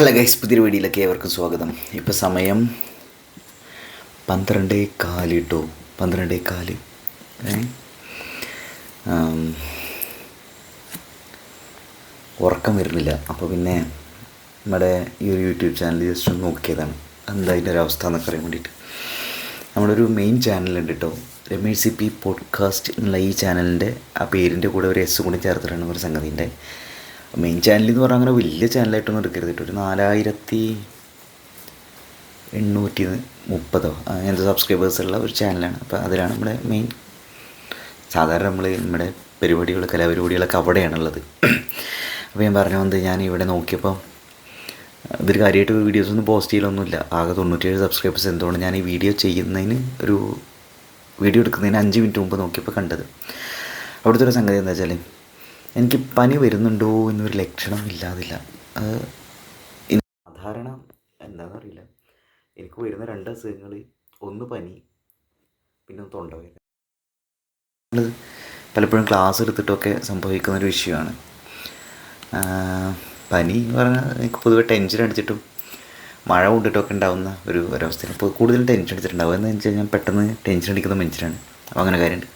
Hello guys പുതിയ വീഡിയോയിലേക്ക് ഏവർക്കും സ്വാഗതം. ഇപ്പോൾ സമയം പന്ത്രണ്ടേ കാൽ കേട്ടോ പന്ത്രണ്ടേ കാൽ. ഉറക്കം വരുന്നില്ല. അപ്പോൾ പിന്നെ നമ്മുടെ ഈ ഒരു യൂട്യൂബ് ചാനൽ ജസ്റ്റ് ഒന്ന് നോക്കിയതാണ്. എന്താ അതിന്റെ ഒരു അവസ്ഥ എന്നൊക്കെ അറിയാൻ വേണ്ടിയിട്ട്. നമ്മുടെ ഒരു മെയിൻ ചാനലുണ്ട് കേട്ടോ രമേഷ് സി പി പോഡ്കാസ്റ്റ് എന്നുള്ള ഈ ചാനലിന്റെ ആ പേരിന്റെ കൂടെ ഒരു എസ് കൂടി ചേർത്തിട്ടാണ് ഒരു സംഗതിന്റെ. മെയിൻ ചാനൽ എന്ന് പറഞ്ഞാൽ അങ്ങനെ വലിയ ചാനലായിട്ടൊന്നും എടുക്കരുത് ഒരു നാലായിരത്തി എണ്ണൂറ്റി മുപ്പതോ അങ്ങനത്തെ സബ്സ്ക്രൈബേഴ്സുള്ള ഒരു ചാനലാണ് അപ്പോൾ അതിലാണ് നമ്മുടെ മെയിൻ സാധാരണ നമ്മൾ നമ്മുടെ പരിപാടികൾ കലാപരിപാടികളൊക്കെ അവിടെയാണുള്ളത്. അപ്പോൾ ഞാൻ പറഞ്ഞു വന്നത് ഞാൻ ഇവിടെ നോക്കിയപ്പോൾ ഇവർ കാര്യമായിട്ട് വീഡിയോസ് ഒന്നും പോസ്റ്റ് ചെയ്യലൊന്നുമില്ല. ആകെ തൊണ്ണൂറ്റേഴ് സബ്സ്ക്രൈബേഴ്സ് എന്തുകൊണ്ട് ഞാൻ ഈ വീഡിയോ ചെയ്യുന്നതിന് ഒരു വീഡിയോ എടുക്കുന്നതിന് അഞ്ച് മിനിറ്റ് മുമ്പ് നോക്കിയപ്പോൾ കണ്ടത്. അവിടുത്തെ ഒരു സംഗതി എന്താ വെച്ചാൽ എനിക്ക് പനി വരുന്നുണ്ടോ എന്നൊരു ലക്ഷണം ഇല്ലാതില്ല. അത് സാധാരണ എന്താണെന്നറിയില്ല എനിക്ക് വരുന്ന രണ്ട് അസുഖങ്ങൾ ഒന്ന് പനി പിന്നെ തൊണ്ടവേദന. പലപ്പോഴും ക്ലാസ് എടുത്തിട്ടൊക്കെ സംഭവിക്കുന്ന ഒരു വിഷയമാണ് പനി എന്ന് പറഞ്ഞാൽ എനിക്ക് പൊതുവെ ടെൻഷൻ അടിച്ചിട്ടും മഴ കൊണ്ടിട്ടൊക്കെ ഉണ്ടാകുന്ന ഒരു ഒരവസ്ഥയാണ്. ഇപ്പോൾ കൂടുതൽ ടെൻഷൻ അടിച്ചിട്ടുണ്ടാവും എന്ന് വെച്ച് കഴിഞ്ഞാൽ പെട്ടെന്ന് ടെൻഷൻ അടിക്കുന്ന മനുഷ്യരാണ്. അപ്പോൾ അങ്ങനെ കാര്യമുണ്ട്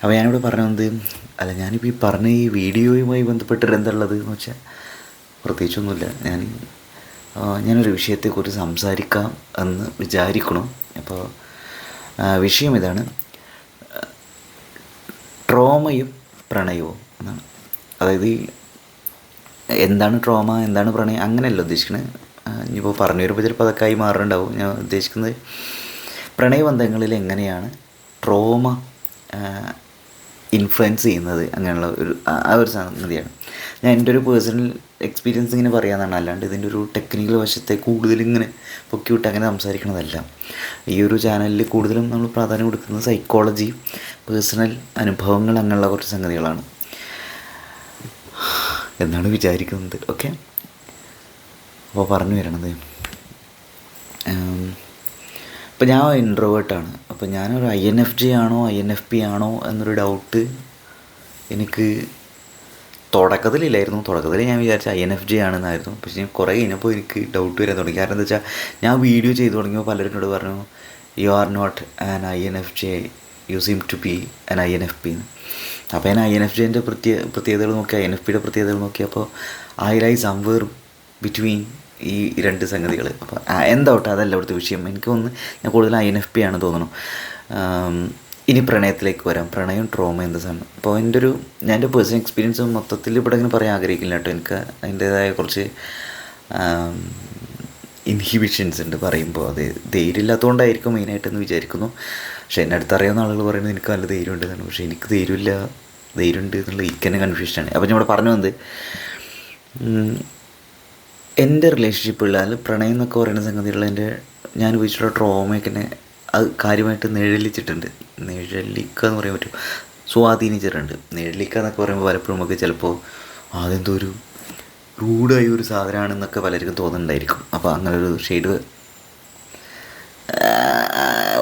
അപ്പോൾ ഞാനിവിടെ പറഞ്ഞത് അല്ല ഞാനിപ്പോൾ ഈ പറഞ്ഞ ഈ വീഡിയോയുമായി ബന്ധപ്പെട്ടിട്ട് എന്തുള്ളത് എന്ന് വെച്ചാൽ പ്രത്യേകിച്ചൊന്നുമില്ല. ഞാൻ ഞാനൊരു വിഷയത്തെക്കുറിച്ച് സംസാരിക്കാം എന്ന് വിചാരിക്കണം അപ്പോൾ വിഷയം ഇതാണ് ട്രോമയും പ്രണയവും എന്നാണ്. അതായത് ഈ എന്താണ് ട്രോമ എന്താണ് പ്രണയം അങ്ങനെയല്ല ഉദ്ദേശിക്കുന്നത് ഇനിയിപ്പോൾ പറഞ്ഞു വരുമ്പോൾ ചിലപ്പോൾ അതൊക്കെ ആയി മാറുന്നുണ്ടാവും ഞാൻ ഉദ്ദേശിക്കുന്നത് പ്രണയബന്ധങ്ങളിൽ എങ്ങനെയാണ് ട്രോമ ഇൻഫ്ലുവൻസ് ചെയ്യുന്നത് അങ്ങനെയുള്ള ഒരു ആ- ഒരു സംഗതിയാണ്. ഞാൻ എന്റെ ഒരു പേഴ്സണൽ എക്സ്പീരിയൻസ് ഇങ്ങനെ പറയാമെന്നാണ് അല്ലാണ്ട് ഇതിന്റെ ഒരു ടെക്നിക്കൽ വശത്തെ കൂടുതൽ ഇങ്ങനെ പൊക്കി വിട്ട് അങ്ങനെ സംസാരിക്കണതല്ല. ഈ ഒരു ചാനലിൽ കൂടുതലും നമ്മൾ പ്രാധാന്യം കൊടുക്കുന്നത് സൈക്കോളജി പേഴ്സണൽ അനുഭവങ്ങൾ അങ്ങനെയുള്ള കുറച്ച് സംഗതികളാണ്. എന്നാണ് വിചാരിക്കുന്നത്. ഓക്കെ അപ്പോൾ പറഞ്ഞു വരണത്. ഇപ്പം ഞാൻ ഇൻട്രോവേർട്ടാണ് അപ്പം ഞാനൊരു ഐ എൻ എഫ് ജി ആണോ ഐ എൻ എഫ് പി ആണോ എന്നൊരു ഡൗട്ട് എനിക്ക് തുടക്കത്തിലില്ലായിരുന്നു. തുടക്കത്തിൽ ഞാൻ വിചാരിച്ച ഐ എൻ എഫ് ജി ആണെന്നായിരുന്നു. പക്ഷേ കുറേ കഴിഞ്ഞപ്പോൾ എനിക്ക് ഡൗട്ട് വരാൻ തുടങ്ങി. കാരണം എന്താ വെച്ചാൽ ഞാൻ വീഡിയോ ചെയ്തു തുടങ്ങിയപ്പോൾ പലരും എന്നോട് പറഞ്ഞു you are not an I N F J you seem to be an I N F P അപ്പോൾ ഞാൻ ഐ എൻ എഫ് ജെന്റെ പ്രത്യേക പ്രത്യേകതകൾ നോക്കി ഐ എൻ എഫ് പിയുടെ പ്രത്യേകതകൾ നോക്കിയപ്പോൾ ഐ ലൈ സംവേർ ബിറ്റ്വീൻ ഈ രണ്ട് സംഗതികൾ അപ്പോൾ എന്താവട്ടെ അതല്ല അവിടുത്തെ വിഷയം. എനിക്ക് തോന്നുന്നു ഞാൻ കൂടുതൽ ഐ എൻ എഫ് പി ആണ് തോന്നുന്നു. ഇനി പ്രണയത്തിലേക്ക് വരാം. പ്രണയം ട്രോമ എന്ത് സാധനം. അപ്പോൾ എന്റെ ഒരു ഞാൻ എന്റെ പേഴ്സണൽ എക്സ്പീരിയൻസ് മൊത്തത്തിൽ ഇവിടെ ഇങ്ങനെ പറയാൻ ആഗ്രഹിക്കില്ല കേട്ടോ. എനിക്ക് അതിന്റേതായ കുറച്ച് ഇൻഹിബിഷൻസ് ഉണ്ട് പറയുമ്പോൾ. അത് ധൈര്യമില്ലാത്തതുകൊണ്ടായിരിക്കും മെയിനായിട്ടെന്ന് വിചാരിക്കുന്നു. പക്ഷേ എന്നെ അടുത്തറിയാവുന്ന ആളുകൾ പറയുന്നത് എനിക്ക് നല്ല ധൈര്യം ഉണ്ടെന്നാണ് പക്ഷേ എനിക്ക് ധൈര്യമില്ല. ധൈര്യമുണ്ട് എന്നുള്ള ഇക്കന്നെ കൺഫ്യൂഷനാണ് അപ്പോൾ ഞാൻ ഇവിടെ പറഞ്ഞു വന്നത് എന്റെ റിലേഷൻഷിപ്പുള്ള അല്ലെങ്കിൽ പ്രണയം എന്നൊക്കെ പറയുന്ന സംഗതികൾ എന്റെ ഞാൻ ഉപയോഗിച്ചിട്ടുള്ള ട്രോമയൊക്കെ അത് കാര്യമായിട്ട് നിഴലിച്ചിട്ടുണ്ട്. നിഴലിക്കുക എന്ന് പറയാൻ പറ്റും. സ്വാധീനിച്ചിട്ടുണ്ട്. നിഴലിക്കുക എന്നൊക്കെ പറയുമ്പോൾ പലപ്പോഴും നമുക്ക് ചിലപ്പോൾ അതെന്തോ ഒരു റൂഡായ ഒരു സാധനമാണെന്നൊക്കെ പലർക്കും തോന്നുന്നുണ്ടായിരിക്കും. അപ്പോൾ അങ്ങനെ ഒരു ഷെയ്ഡ്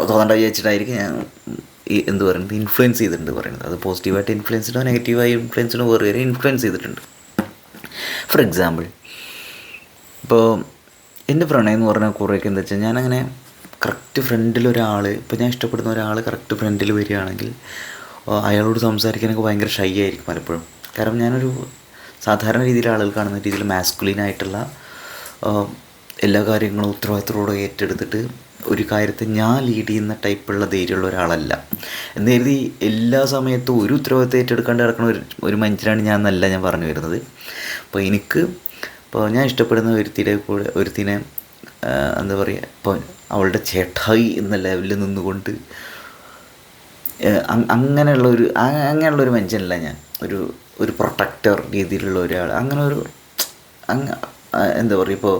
തോന്നേണ്ട വിചാരിച്ചിട്ടായിരിക്കും ഞാൻ ഈ എന്ത് പറയുന്നത് ഇൻഫ്ലുവൻസ് ചെയ്തിട്ടുണ്ട് പറയുന്നത്. അത് പോസിറ്റീവായിട്ട് ഇൻഫ്ലുവൻസിനോ നെഗറ്റീവായി ഇൻഫ്ലുവൻസിനോ വേറെ ഇൻഫ്ലുവൻസ് ചെയ്തിട്ടുണ്ട്. ഫോർ എക്സാമ്പിൾ ഇപ്പോൾ എന്റെ പ്രണയം എന്ന് പറഞ്ഞാൽ കുറേയൊക്കെ എന്താ വെച്ചാൽ ഞാനങ്ങനെ കറക്റ്റ് ഫ്രണ്ടിൽ ഒരാൾ ഇപ്പോൾ ഞാൻ ഇഷ്ടപ്പെടുന്ന ഒരാൾ കറക്റ്റ് ഫ്രണ്ടിൽ വരികയാണെങ്കിൽ അയാളോട് സംസാരിക്കാനൊക്കെ ഭയങ്കര ഷൈ ആയിരിക്കും പലപ്പോഴും. കാരണം ഞാനൊരു സാധാരണ രീതിയിൽ ആളുകൾ കാണുന്ന രീതിയിൽ മാസ്കുലീനായിട്ടുള്ള എല്ലാ കാര്യങ്ങളും ഉത്തരവാദിത്തത്തോടെ ഏറ്റെടുത്തിട്ട് ഒരു കാര്യത്തെ ഞാൻ ലീഡ് ചെയ്യുന്ന ടൈപ്പുള്ള ധൈര്യമുള്ള ഒരാളല്ല. എന്ന് കരുതി എല്ലാ സമയത്തും ഒരു ഉത്തരവാദിത്തം ഏറ്റെടുക്കാണ്ട് കിടക്കുന്ന ഒരു ഒരു മനുഷ്യനാണ് ഞാൻ എന്നല്ല ഞാൻ പറഞ്ഞു വരുന്നത്. അപ്പോൾ എനിക്ക് ഇപ്പോൾ ഞാൻ ഇഷ്ടപ്പെടുന്ന ഒരുത്തിയുടെ കൂടെ ഒരുത്തിനെ എന്താ പറയുക ഇപ്പോൾ അവളുടെ ചേട്ടായി എന്ന ലെവലിൽ നിന്നുകൊണ്ട് ഏഹ് അങ്- അങ്ങനെയുള്ള ഒരു അങ്ങനെയുള്ള ഒരു മനുഷ്യനല്ല ഞാൻ. ഒരു ഒരു പ്രൊട്ടക്ടർ രീതിയിലുള്ള ഒരാൾ അങ്ങനെ ഒരു അങ്ങ് എന്താ പറയുക ഇപ്പോൾ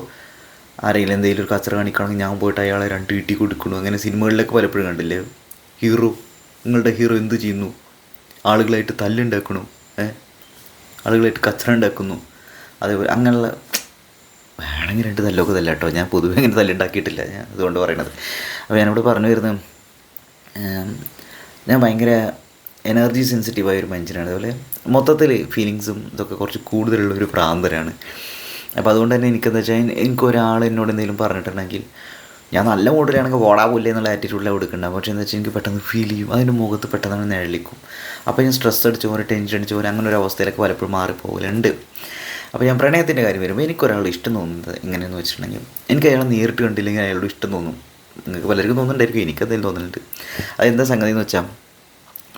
ആരെങ്കിലും എന്തെങ്കിലും ഒരു കച്ചറ കാണിക്കുകയാണെങ്കിൽ ഞാൻ പോയിട്ട് അയാളെ രണ്ട് ഇട്ടി കൊടുക്കണു. അങ്ങനെ സിനിമകളിലൊക്കെ പലപ്പോഴും കണ്ടില്ലേ? ഹീറോ നിങ്ങളുടെ ഹീറോ എന്ത് ചെയ്യുന്നു? ആളുകളായിട്ട് തല്ലുണ്ടാക്കണു ഏ? ആളുകളായിട്ട് കച്ചറ ഉണ്ടാക്കുന്നു. അതേപോലെ അങ്ങനെയുള്ള വേണമെങ്കിൽ രണ്ട് തല്ലൊക്കെ തല്ല കേട്ടോ. ഞാൻ പൊതുവെ ഇങ്ങനെ തല്ലുണ്ടാക്കിയിട്ടില്ല. ഞാൻ അതുകൊണ്ട് പറയണത്. അപ്പോൾ ഞാനിവിടെ പറഞ്ഞു വരുന്നത് ഞാൻ ഭയങ്കര എനർജി സെൻസിറ്റീവായ ഒരു മനുഷ്യനാണ് അതുപോലെ മൊത്തത്തിൽ ഫീലിങ്സും ഇതൊക്കെ കുറച്ച് കൂടുതലുള്ള ഒരു പ്രാന്തരാണ് അപ്പോൾ അതുകൊണ്ട് തന്നെ എനിക്കെന്താ വെച്ചാൽ എനിക്ക് ഒരാൾ എന്നോട് എന്തെങ്കിലും പറഞ്ഞിട്ടുണ്ടെങ്കിൽ ഞാൻ നല്ല മൂഡിലാണെങ്കിൽ ഓടാ പോലെ എന്നുള്ള ആറ്റിറ്റ്യൂഡിൽ കൊടുക്കേണ്ടത് പക്ഷേ എന്താ വെച്ചാൽ എനിക്ക് പെട്ടെന്ന് ഫീൽ ചെയ്യും. അതിന്റെ മുഖത്ത് പെട്ടെന്ന് നിഴലിക്കും. അപ്പോൾ ഞാൻ സ്ട്രെസ് അടിച്ചു പോലെ ടെൻഷൻ അടിച്ചു പോലെ അങ്ങനെ ഒരു അവസ്ഥയിലൊക്കെ പലപ്പോഴും മാറിപ്പോകലുണ്ട്. അപ്പോൾ ഞാൻ പ്രണയത്തിന്റെ കാര്യം വരുമ്പോൾ എനിക്കൊരാൾ ഇഷ്ടം തോന്നുന്നത് എങ്ങനെയെന്ന് വെച്ചിട്ടുണ്ടെങ്കിൽ എനിക്ക് അയാളെ നേരിട്ട് കണ്ടില്ലെങ്കിൽ അയാളോട് ഇഷ്ടം തോന്നും. നിങ്ങൾക്ക് പലർക്കും തോന്നുന്നുണ്ടായിരിക്കും. എനിക്കതെങ്കിലും തോന്നുന്നുണ്ട് അതെന്താ സംഗതി എന്ന് വെച്ചാൽ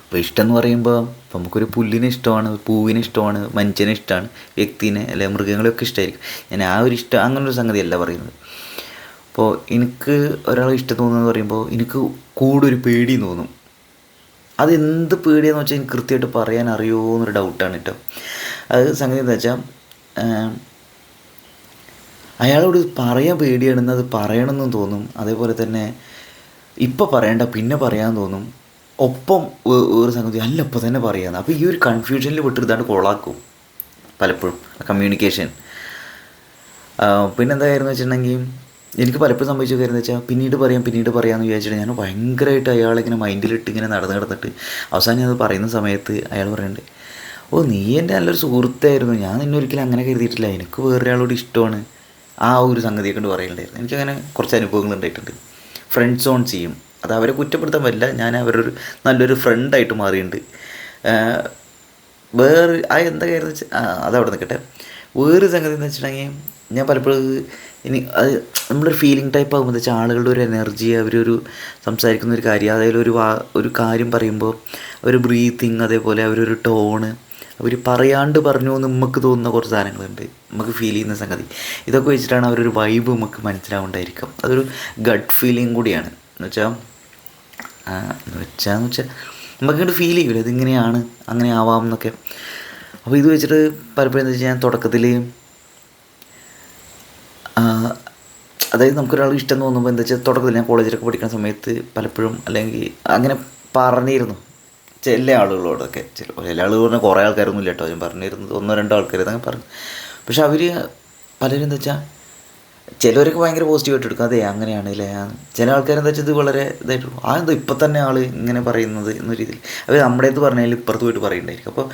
ഇപ്പോൾ ഇഷ്ടം എന്ന് പറയുമ്പോൾ ഇപ്പം നമുക്കൊരു പുല്ലിനെ ഇഷ്ടമാണ് പൂവിനെ ഇഷ്ടമാണ് മനുഷ്യനെ ഇഷ്ടമാണ് വ്യക്തിനെ അല്ലെ മൃഗങ്ങളെയൊക്കെ ഇഷ്ടമായിരിക്കും ഞാൻ ആ ഒരു ഇഷ്ടം അങ്ങനൊരു സംഗതിയല്ല പറയുന്നത്. അപ്പോൾ എനിക്ക് ഒരാളെ ഇഷ്ടം തോന്നുന്നത് പറയുമ്പോൾ എനിക്ക് കൂടൊരു പേടി തോന്നും. അതെന്ത് പേടിയാന്ന് വെച്ചാൽ എനിക്ക് കൃത്യമായിട്ട് പറയാൻ അറിയുമോ എന്നൊരു ഡൗട്ടാണ് കേട്ടോ അത് സംഗതി എന്താ വെച്ചാൽ അയാളോട് പറയാൻ പേടിയാണെന്ന് അത് പറയണമെന്നും തോന്നും. അതേപോലെ തന്നെ ഇപ്പം പറയണ്ട പിന്നെ പറയാൻ തോന്നും. ഒപ്പം ഒരു സംഗതി അല്ല ഇപ്പം തന്നെ പറയാമെന്ന് അപ്പോൾ ഈ ഒരു കൺഫ്യൂഷനിൽ വിട്ടിരുന്നാണ്ട് കൊളാക്കും പലപ്പോഴും കമ്മ്യൂണിക്കേഷൻ പിന്നെന്തായിരുന്നു വെച്ചിട്ടുണ്ടെങ്കിൽ എനിക്ക് പലപ്പോഴും സംഭവിച്ച എന്ന് വെച്ചാൽ പിന്നീട് പറയാം പിന്നീട് പറയാമെന്ന് വിചാരിച്ചിട്ട് ഞാൻ ഭയങ്കരമായിട്ട് അയാളിങ്ങനെ മൈൻഡിലിട്ട് ഇങ്ങനെ നടന്ന് കിടന്നിട്ട് അവസാനം അത് പറയുന്ന സമയത്ത് അയാൾ പറയുന്നുണ്ട് ഓ നീ എന്റെ നല്ലൊരു സുഹൃത്തായിരുന്നു. ഞാൻ നിന്നെ ഒരിക്കലും അങ്ങനെ കരുതിയിട്ടില്ല. എനിക്ക് വേറൊരാളോട് ഇഷ്ടമാണ്. ആ ഒരു സംഗതിയെ കൊണ്ട് പറയുന്നുണ്ടായിരുന്നു എനിക്കങ്ങനെ കുറച്ച് അനുഭവങ്ങൾ ഉണ്ടായിട്ടുണ്ട്. ഫ്രണ്ട് സോൺ ചെയ്യും. അത് അവരെ കുറ്റപ്പെടുത്താൻ പറ്റില്ല. ഞാൻ അവരൊരു നല്ലൊരു ഫ്രണ്ടായിട്ട് മാറിയിട്ടുണ്ട്. വേറെ ആ എന്താ കാര്യം അതവിടെ നിൽക്കട്ടെ. വേറൊരു സംഗതി എന്ന് വെച്ചിട്ടുണ്ടെങ്കിൽ ഞാൻ പലപ്പോഴും ഇനി അത് നമ്മളൊരു ഫീലിംഗ് ടൈപ്പ് ആകുമ്പോൾ വെച്ചാൽ ആളുകളുടെ ഒരു എനർജി അവരൊരു സംസാരിക്കുന്ന ഒരു കാര്യം അതായത് ഒരു വാ ഒരു കാര്യം പറയുമ്പോൾ ഒരു ബ്രീത്തിങ് അതേപോലെ അവരൊരു ടോണ് അവർ പറയാണ്ട് പറഞ്ഞു എന്ന് നമുക്ക് തോന്നുന്ന കുറച്ച് സാധനങ്ങളുണ്ട്. നമുക്ക് ഫീൽ ചെയ്യുന്ന സംഗതി. ഇതൊക്കെ വെച്ചിട്ടാണ് അവരൊരു വൈബ് നമുക്ക് മനസ്സിലാവേണ്ടായിരിക്കും അതൊരു ഗഡ് ഫീലിംഗ് കൂടിയാണ്. എന്ന് വെച്ചാൽ എന്ന് വെച്ചാൽ വെച്ചാൽ നമുക്കിങ്ങോട്ട് ഫീൽ ചെയ്യൂല? ഇതിങ്ങനെയാണ് അങ്ങനെ ആവാം എന്നൊക്കെ. അപ്പോൾ ഇത് വെച്ചിട്ട് പലപ്പോഴും എന്താ വെച്ചാൽ ഞാൻ തുടക്കത്തിൽ അതായത് നമുക്കൊരാൾ ഇഷ്ടം തോന്നുമ്പോൾ എന്താ വെച്ചാൽ തുടക്കത്തിൽ ഞാൻ കോളേജിലൊക്കെ പഠിക്കുന്ന സമയത്ത് പലപ്പോഴും അല്ലെങ്കിൽ അങ്ങനെ പറഞ്ഞിരുന്നു. ചില ആളുകളോടൊക്കെ ചില ചില ആളുകൾ പറഞ്ഞാൽ കുറേ ആൾക്കാരൊന്നും ഇല്ല കേട്ടോ ഞാൻ പറഞ്ഞിരുന്നത് ഒന്നോ രണ്ടോ ആൾക്കാർ ഇതങ്ങനെ പറഞ്ഞു. പക്ഷെ അവർ പലരും എന്താ വെച്ചാൽ ചിലവരൊക്കെ ഭയങ്കര പോസിറ്റീവായിട്ട് എടുക്കും. അതെ അങ്ങനെയാണ് അല്ലേ. ചില ആൾക്കാരെന്താ വെച്ചാൽ ഇത് വളരെ ഇതായിട്ട് ആ എന്താ ഇപ്പം തന്നെ ആൾ ഇങ്ങനെ പറയുന്നത് എന്ന രീതിയിൽ. അവർ നമ്മുടെ അടുത്ത് പറഞ്ഞാൽ ഇപ്പുറത്ത് പോയിട്ട് പറയുന്നുണ്ടായിരിക്കും അപ്പോൾ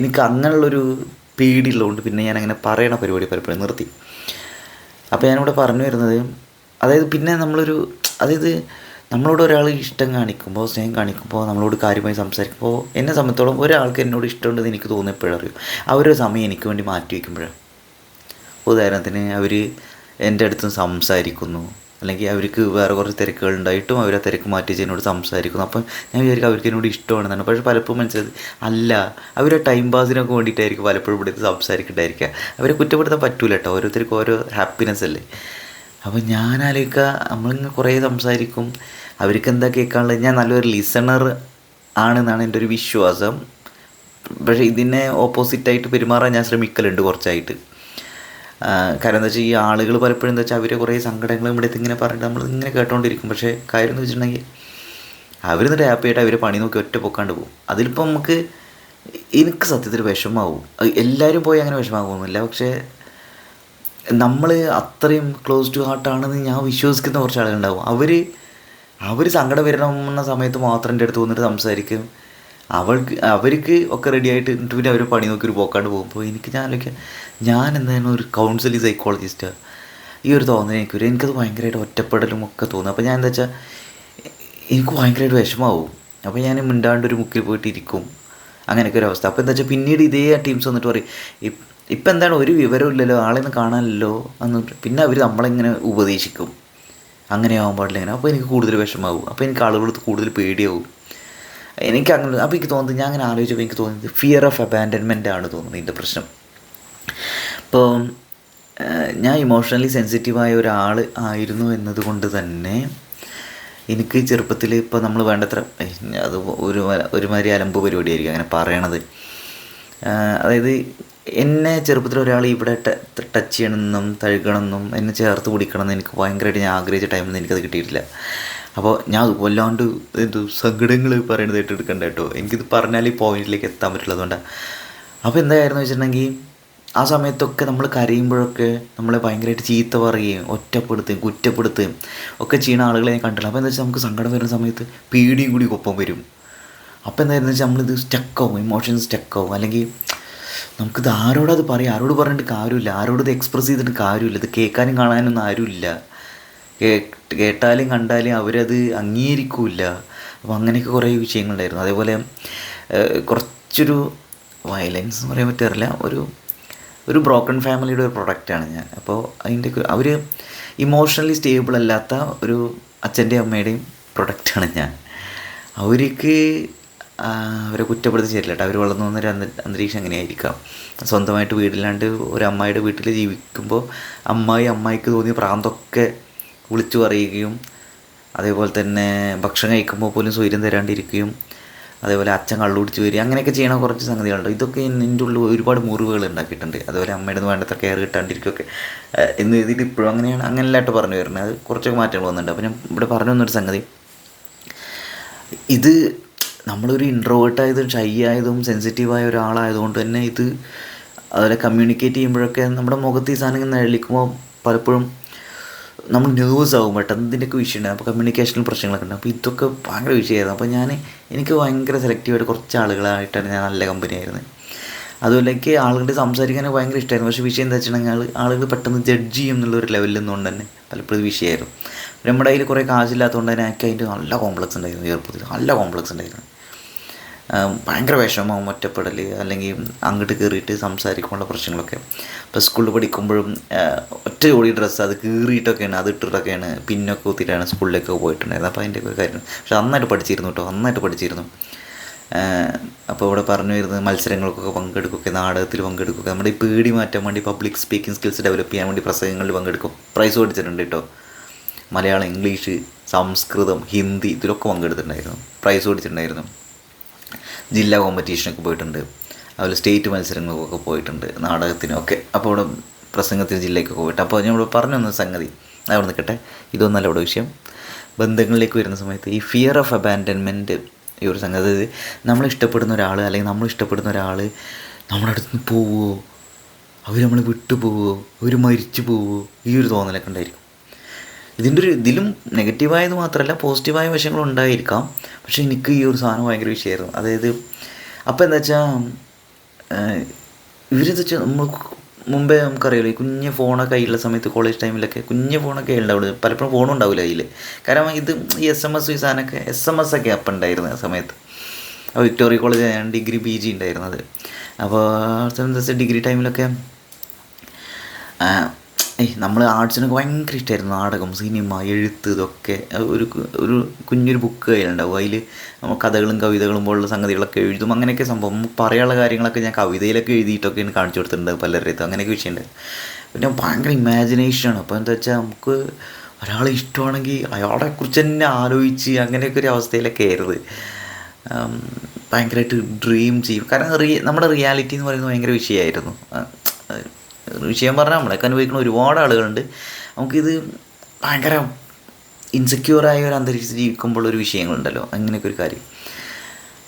എനിക്ക് അങ്ങനെയുള്ളൊരു പേടിയുള്ളതുകൊണ്ട് പിന്നെ ഞാൻ അങ്ങനെ പറയണ പരിപാടി പലപ്പോഴും നിർത്തി. അപ്പോൾ ഞാനിവിടെ പറഞ്ഞു വരുന്നത് അതായത് പിന്നെ നമ്മളൊരു അതായത് നമ്മളോട് ഒരാൾ ഇഷ്ടം കാണിക്കുമ്പോൾ സ്നേഹം കാണിക്കുമ്പോൾ നമ്മളോട് കാര്യമായി സംസാരിക്കുമ്പോൾ എന്നെ സംബന്ധിച്ചോളം ഒരാൾക്ക് എന്നോട് ഇഷ്ടമുണ്ടെന്ന് എനിക്ക് തോന്നിയപ്പോഴറിയും അവരൊരു സമയം എനിക്ക് വേണ്ടി മാറ്റി വയ്ക്കുമ്പോഴാണ് ഉദാഹരണത്തിന് അവർ എന്റെ അടുത്ത് സംസാരിക്കുന്നു. അല്ലെങ്കിൽ അവർക്ക് വേറെ കുറച്ച് തിരക്കുകൾ ഉണ്ടായിട്ടും അവർ ആ തിരക്ക് മാറ്റി വെച്ച് എന്നോട് സംസാരിക്കുന്നു. അപ്പം ഞാൻ വിചാരിക്കും അവർക്ക് എന്നോട് ഇഷ്ടമാണെന്നാണ്. പക്ഷേ പലപ്പോഴും മനസ്സിലായത് അല്ല അവർ ടൈം പാസിനൊക്കെ വേണ്ടിയിട്ടായിരിക്കും പലപ്പോഴും ഇവിടെ സംസാരിക്കണ്ടായിരിക്കുക. അവരെ കുറ്റപ്പെടുത്താൻ പറ്റൂല കേട്ടോ ഓരോരുത്തർക്കും ഓരോ ഹാപ്പിനെസ് അല്ലേ? അപ്പോൾ ഞാൻ ആലോചിക്കുക നമ്മളിങ്ങനെ കുറേ സംസാരിക്കും. അവർക്ക് എന്താ കേൾക്കാനുള്ളത്? ഞാൻ നല്ലൊരു ലിസണർ ആണെന്നാണ് എന്റെ ഒരു വിശ്വാസം. പക്ഷേ ഇതിനെ ഓപ്പോസിറ്റായിട്ട് പെരുമാറാൻ ഞാൻ ശ്രമിക്കലുണ്ട് കുറച്ചായിട്ട്. കാരണം എന്താ വെച്ചാൽ ഈ ആളുകൾ പലപ്പോഴും എന്താ വെച്ചാൽ അവരെ കുറേ സങ്കടങ്ങൾ ഇവിടെ ഇങ്ങനെ പറഞ്ഞിട്ട് നമ്മൾ ഇങ്ങനെ കേട്ടോണ്ടിരിക്കും. പക്ഷേ കാര്യം എന്ന് വെച്ചിട്ടുണ്ടെങ്കിൽ അവരെന്നിട്ട് ഹാപ്പി ആയിട്ട് അവരെ പണി നോക്കി ഒറ്റ പൊക്കാണ്ട് പോകും. അതിലിപ്പോൾ നമുക്ക് എനിക്ക് സത്യത്തിൽ വിഷമാവും. എല്ലാവരും പോയി അങ്ങനെ വിഷമാകുമൊന്നുമില്ല പക്ഷേ നമ്മൾ അത്രയും ക്ലോസ് ടു ഹാർട്ടാണെന്ന് ഞാൻ വിശ്വസിക്കുന്ന കുറച്ച് ആളുകളുണ്ടാവും അവർ അവർ സങ്കടം വരണമെന്ന സമയത്ത് മാത്രം എന്റെ അടുത്ത് വന്നിട്ട് സംസാരിക്കും. അവൾക്ക് അവർക്ക് ഒക്കെ റെഡി ആയിട്ട് എന്നിട്ട് പിന്നെ അവർ പണി നോക്കി ഒരു പോക്കാണ്ട് പോകുമ്പോൾ എനിക്ക് ഞാൻ ആലോചിക്കാം ഞാൻ എന്തായാലും ഒരു കൗൺസിലിംഗ് സൈക്കോളജിസ്റ്റാണ് ഈ ഒരു തോന്നൽ എനിക്ക് വരും എനിക്കത് ഭയങ്കരമായിട്ട് ഒറ്റപ്പെടലും ഒക്കെ തോന്നും. അപ്പോൾ ഞാൻ എന്താ വെച്ചാൽ എനിക്ക് ഭയങ്കരമായിട്ട് വിഷമാവും. അപ്പോൾ ഞാൻ മിണ്ടാണ്ട് ഒരു മുക്കിൽ പോയിട്ട് ഇരിക്കും. അങ്ങനെയൊക്കെ ഒരു അവസ്ഥ. അപ്പോൾ എന്താ വെച്ചാൽ പിന്നീട് ഇതേ ടീംസ് വന്നിട്ട് പറയും ഇപ്പം എന്താണ് ഒരു വിവരമില്ലല്ലോ ആളെ ഒന്ന് കാണാനല്ലോ എന്ന് പിന്നെ അവർ നമ്മളിങ്ങനെ ഉപദേശിക്കും. അങ്ങനെ ആവാൻ പാടില്ല അങ്ങനെ അപ്പോൾ എനിക്ക് കൂടുതൽ വിഷമാവും അപ്പോൾ എനിക്ക് ആളുകളടുത്ത് കൂടുതൽ പേടിയാവും. എനിക്ക് അങ്ങനെ അപ്പോൾ എനിക്ക് തോന്നുന്നത് ഞാൻ അങ്ങനെ ആലോചിച്ചപ്പോൾ എനിക്ക് തോന്നുന്നത് ഫിയർ ഓഫ് അബാൻഡൻമെന്റ് ആണ് തോന്നുന്നത് ഇതിന്റെ പ്രശ്നം. ഇപ്പോൾ ഞാൻ ഇമോഷണലി സെൻസിറ്റീവായ ഒരാൾ ആയിരുന്നു എന്നതുകൊണ്ട് തന്നെ എനിക്ക് ചെറുപ്പത്തിൽ ഇപ്പോൾ നമ്മൾ വേണ്ടത്ര അത് ഒരു ഒരുമാതിരി അലമ്പ് പരിപാടിയായിരിക്കും അങ്ങനെ പറയണത്. അതായത് എന്നെ ചെറുപ്പത്തിൽ ഒരാൾ ഇവിടെ ടച്ച് ചെയ്യണമെന്നും തഴുകണമെന്നും എന്നെ ചേർത്ത് പിടിക്കണമെന്ന് എനിക്ക് ഭയങ്കരമായിട്ട് ഞാൻ ആഗ്രഹിച്ച ടൈമിൽ എനിക്കത് കിട്ടിയിട്ടില്ല. അപ്പോൾ ഞാൻ വല്ലാണ്ട് എന്ത് സങ്കടങ്ങൾ പറയണത് ഏറ്റെടുക്കണ്ട കേട്ടോ. എനിക്കിത് പറഞ്ഞാൽ ഈ പോയിന്റിലേക്ക് എത്താൻ പറ്റുള്ളതുകൊണ്ടാണ് അപ്പോൾ എന്തായിരുന്നു വെച്ചിട്ടുണ്ടെങ്കിൽ ആ സമയത്തൊക്കെ നമ്മൾ കരയുമ്പോഴൊക്കെ നമ്മളെ ഭയങ്കരമായിട്ട് ചീത്ത പറയുകയും ഒറ്റപ്പെടുത്തുകയും കുറ്റപ്പെടുത്തുകയും ഒക്കെ ചെയ്യുന്ന ആളുകളെ ഞാൻ കണ്ടില്ല അപ്പോൾ എന്താ വെച്ചാൽ നമുക്ക് സങ്കടം വരുന്ന സമയത്ത് പേടിയും കൂടി ഒപ്പം വരും. അപ്പോൾ എന്തായിരുന്നു വെച്ചാൽ നമ്മളിത് സ്റ്റക്കാവും ഇമോഷൻസ് സ്റ്റക്കാവും അല്ലെങ്കിൽ നമുക്കിത് ആരോടത് പറയാം? ആരോട് പറഞ്ഞിട്ട് കാര്യമില്ല. ആരോട് എക്സ്പ്രസ് ചെയ്തിട്ട് കാര്യമില്ല. ഇത് കേൾക്കാനും കാണാനൊന്നും ആരുമില്ല. കേട്ടാലും കണ്ടാലും അവരത് അംഗീകരിക്കില്ല. അപ്പോൾ അങ്ങനെയൊക്കെ കുറേ വിഷയങ്ങളുണ്ടായിരുന്നു. അതേപോലെ കുറച്ചൊരു വയലൻസ് എന്ന് പറയാൻ പറ്റാറില്ല. ഒരു ഒരു ബ്രോക്കൺ ഫാമിലിയുടെ ഒരു പ്രൊഡക്റ്റാണ് ഞാൻ. അപ്പോൾ അതിന്റെ അവർ ഇമോഷണലി സ്റ്റേബിൾ അല്ലാത്ത ഒരു അച്ഛന്റെയും അമ്മയുടെയും പ്രൊഡക്റ്റാണ് ഞാൻ. അവർക്ക് അവരെ കുറ്റപ്പെടുത്തി ശരിയല്ല അവർ വളർന്നു വന്നൊരു അന്ത അന്തരീക്ഷം എങ്ങനെയായിരിക്കാം സ്വന്തമായിട്ട് വീടില്ലാണ്ട് ഒരു അമ്മായിയുടെ വീട്ടിൽ ജീവിക്കുമ്പോൾ അമ്മായി അമ്മായിക്ക് തോന്നിയ പ്രാന്തൊക്കെ വിളിച്ചു പറയുകയും അതേപോലെ തന്നെ ഭക്ഷണം കഴിക്കുമ്പോൾ പോലും സ്വൈര്യം തരാണ്ടിരിക്കുകയും അതേപോലെ അച്ഛൻ കള്ളുപിടിച്ച് വരിക അങ്ങനെയൊക്കെ ചെയ്യണ കുറച്ച് സംഗതികളുണ്ട്. ഇതൊക്കെ എന്റെ ഉള്ളിൽ ഒരുപാട് മുറിവുകൾ ഉണ്ടാക്കിയിട്ടുണ്ട്. അതുപോലെ അമ്മയുടെ നിന്ന് വേണ്ടത്ര കെയർ കിട്ടാണ്ടിരിക്കുകയൊക്കെ. എന്ന് രീതിയിൽ ഇപ്പോഴും അങ്ങനെയാണ് അങ്ങനെയല്ലായിട്ട് പറഞ്ഞു വരുന്നത്. അത് കുറച്ചൊക്കെ മാറ്റങ്ങൾ വന്നിട്ടുണ്ട്. അപ്പോൾ ഞാൻ ഇവിടെ പറഞ്ഞു വന്നൊരു സംഗതി. ഇത് നമ്മളൊരു ഇൻട്രോവേർട്ടായതും ഷൈ ആയതും സെൻസിറ്റീവായ ഒരാളായതുകൊണ്ട് തന്നെ ഇത് അതുപോലെ കമ്മ്യൂണിക്കേറ്റ് ചെയ്യുമ്പോഴൊക്കെ നമ്മുടെ മുഖത്ത് ഈ സാധനം നിഴലിക്കുമ്പോൾ പലപ്പോഴും നമ്മൾ നെർവസ് ആകും പെട്ടെന്ന് ഇതിന്റെയൊക്കെ വിഷയമുണ്ട് അപ്പോൾ കമ്മ്യൂണിക്കേഷനിൽ പ്രശ്നങ്ങളൊക്കെ ഉണ്ട് അപ്പോൾ ഇതൊക്കെ ഭയങ്കര വിഷയമായിരുന്നു. അപ്പോൾ ഞാൻ എനിക്ക് ഭയങ്കര സെലക്റ്റീവായിട്ട് കുറച്ച് ആളുകളായിട്ടാണ് ഞാൻ നല്ല കമ്പനി അതുപോലെ എനിക്ക് ആളുകളുടെ സംസാരിക്കാൻ ഭയങ്കര ഇഷ്ടമായിരുന്നു പക്ഷേ വിഷയം എന്താ വെച്ചിട്ടുണ്ടെങ്കിൽ ആളുകൾ പെട്ടെന്ന് ജഡ്ജ് ചെയ്യും എന്നുള്ളൊരു ലെവലിൽ നിന്നുകൊണ്ട് തന്നെ പലപ്പോഴും വിഷയമായിരുന്നു. നമ്മുടെ കയ്യിൽ കുറേ കാശില്ലാത്തതുകൊണ്ട് തന്നെ എനിക്ക് അതിന്റെ നല്ല കോംപ്ലക്സ് ഉണ്ടായിരുന്നു. ചെറുപ്പത്തിൽ നല്ല കോംപ്ലക്സ് ഉണ്ടായിരുന്നു. ഭയങ്കര വിഷമം ഒറ്റപ്പെടൽ അല്ലെങ്കിൽ അങ്ങോട്ട് കയറിയിട്ട് സംസാരിക്കാനുള്ള പ്രശ്നങ്ങളൊക്കെ. ഇപ്പോൾ സ്കൂളിൽ പഠിക്കുമ്പോഴും ഒറ്റ ജോഡി ഡ്രസ്സ് അത് കീറിയിട്ടൊക്കെയാണ് അത് ഇട്ടിട്ടൊക്കെയാണ് പിന്നൊക്കെ കുത്തിയിട്ടാണ് സ്കൂളിലേക്ക് പോയിട്ടുണ്ടായിരുന്നത്. അപ്പോൾ അതിന്റെ ഒക്കെ കാര്യം. പക്ഷെ നന്നായിട്ട് പഠിച്ചിരുന്നു കേട്ടോ നന്നായിട്ട് പഠിച്ചിരുന്നു. അപ്പോൾ ഇവിടെ പറഞ്ഞു വരുന്നത് മത്സരങ്ങൾക്കൊക്കെ പങ്കെടുക്കുകയൊക്കെ നാടകത്തിൽ പങ്കെടുക്കുക നമ്മുടെ ഈ പേടി മാറ്റാൻ വേണ്ടി പബ്ലിക് സ്പീക്കിംഗ് സ്കിൽസ് ഡെവലപ്പ് ചെയ്യാൻ വേണ്ടി പ്രസംഗങ്ങളിൽ പങ്കെടുക്കും. പ്രൈസ് മേടിച്ചിട്ടുണ്ട് കേട്ടോ. മലയാളം ഇംഗ്ലീഷ് സംസ്കൃതം ഹിന്ദി ഇതിലൊക്കെ പങ്കെടുത്തിട്ടുണ്ടായിരുന്നു. പ്രൈസ് മേടിച്ചിട്ടുണ്ടായിരുന്നു. ജില്ലാ കോമ്പറ്റീഷനൊക്കെ പോയിട്ടുണ്ട്. അതുപോലെ സ്റ്റേറ്റ് മത്സരങ്ങൾക്കൊക്കെ പോയിട്ടുണ്ട് നാടകത്തിനൊക്കെ. അപ്പോൾ ഇവിടെ പ്രസംഗത്തിന് ജില്ലയ്ക്കൊക്കെ പോയിട്ട്. അപ്പോൾ ഞാൻ ഇവിടെ പറഞ്ഞു വന്ന സംഗതി അവിടെ നിൽക്കട്ടെ. ഇതൊന്നല്ല ഇവിടെ വിഷയം. ബന്ധങ്ങളിലേക്ക് വരുന്ന സമയത്ത് ഈ ഫിയർ ഓഫ് അബാൻഡൻമെന്റ് ഈ ഒരു സംഗതി അതായത് നമ്മൾ ഇഷ്ടപ്പെടുന്ന ഒരാൾ അല്ലെങ്കിൽ നമ്മൾ ഇഷ്ടപ്പെടുന്ന ഒരാൾ നമ്മുടെ അടുത്ത് നിന്ന് പോവുമോ അവർ നമ്മൾ വിട്ടു പോവുമോ അവർ മരിച്ചു പോവുമോ ഈ ഒരു തോന്നലൊക്കെ ഉണ്ടായിരിക്കും. ഇതിന്റെ ഒരു ഇതിലും നെഗറ്റീവായത് മാത്രമല്ല പോസിറ്റീവായ വശങ്ങൾ ഉണ്ടായിരിക്കാം. പക്ഷേ എനിക്ക് ഈ ഒരു സാധനം ഭയങ്കര വിഷയമായിരുന്നു. അതായത് അപ്പോൾ എന്താ വെച്ചാൽ ഇവരെന്താ വെച്ചാൽ നമ്മൾ മുമ്പേ നമുക്കറിയാലോ ഈ കുഞ്ഞ് ഫോണൊക്കെ കയ്യിലുള്ള സമയത്ത് കോളേജ് ടൈമിലൊക്കെ കുഞ്ഞ് ഫോണൊക്കെ ഉണ്ടാവുള്ളൂ പലപ്പോഴും ഫോണും ഉണ്ടാവില്ല കയ്യിൽ കാരണം ഇത് ഈ എസ് എം എസ് ഈ സാധനമൊക്കെ എസ് എം എസ് ഒക്കെ അപ്പം ഉണ്ടായിരുന്നു ആ സമയത്ത്. അപ്പോൾ വിക്ടോറിയ കോളേജ് ഞാൻ ഡിഗ്രി പി ജി ഉണ്ടായിരുന്നത്. അപ്പോൾ ഡിഗ്രി ടൈമിലൊക്കെ ഏയ് നമ്മൾ ആർട്സിനൊക്കെ ഭയങ്കര ഇഷ്ടമായിരുന്നു നാടകം സിനിമ എഴുത്ത് ഇതൊക്കെ. ഒരു ഒരു കുഞ്ഞൊരു ബുക്ക് കയ്യിലുണ്ടാവും. അതിൽ നമ്മൾ കഥകളും കവിതകളും പോലുള്ള സംഗതികളൊക്കെ എഴുതും. അങ്ങനെയൊക്കെ സംഭവം. പറയാനുള്ള കാര്യങ്ങളൊക്കെ ഞാൻ കവിതയിലൊക്കെ എഴുതിയിട്ടൊക്കെയാണ് കാണിച്ചു കൊടുത്തിട്ടുണ്ട് പലരുടെ അടുത്ത്. അങ്ങനെയൊക്കെ വിഷയമുണ്ട്. പിന്നെ ഭയങ്കര ഇമാജിനേഷനാണ് അപ്പോൾ എന്താ വെച്ചാൽ നമുക്ക് ഒരാളെ ഇഷ്ടമാണെങ്കിൽ അയാളെ കുറിച്ച് തന്നെ ആലോചിച്ച് അങ്ങനെയൊക്കെ ഒരു അവസ്ഥയിലൊക്കെ ആയിരുന്നു. ഭയങ്കരമായിട്ട് ഡ്രീം ചെയ്യും. കാരണം റിയ നമ്മുടെ റിയാലിറ്റി എന്ന് പറയുന്നത് ഭയങ്കര വിഷയമായിരുന്നു. വിഷയം പറഞ്ഞാൽ നമ്മളൊക്കെ അനുഭവിക്കുന്ന ഒരുപാട് ആളുകളുണ്ട്. നമുക്കിത് ഭയങ്കര ഇൻസെക്യൂറായ ഒരു അന്തരീക്ഷത്തിൽ ജീവിക്കുമ്പോൾ ഒരു വിഷയങ്ങളുണ്ടല്ലോ. അങ്ങനെയൊക്കെ ഒരു കാര്യം.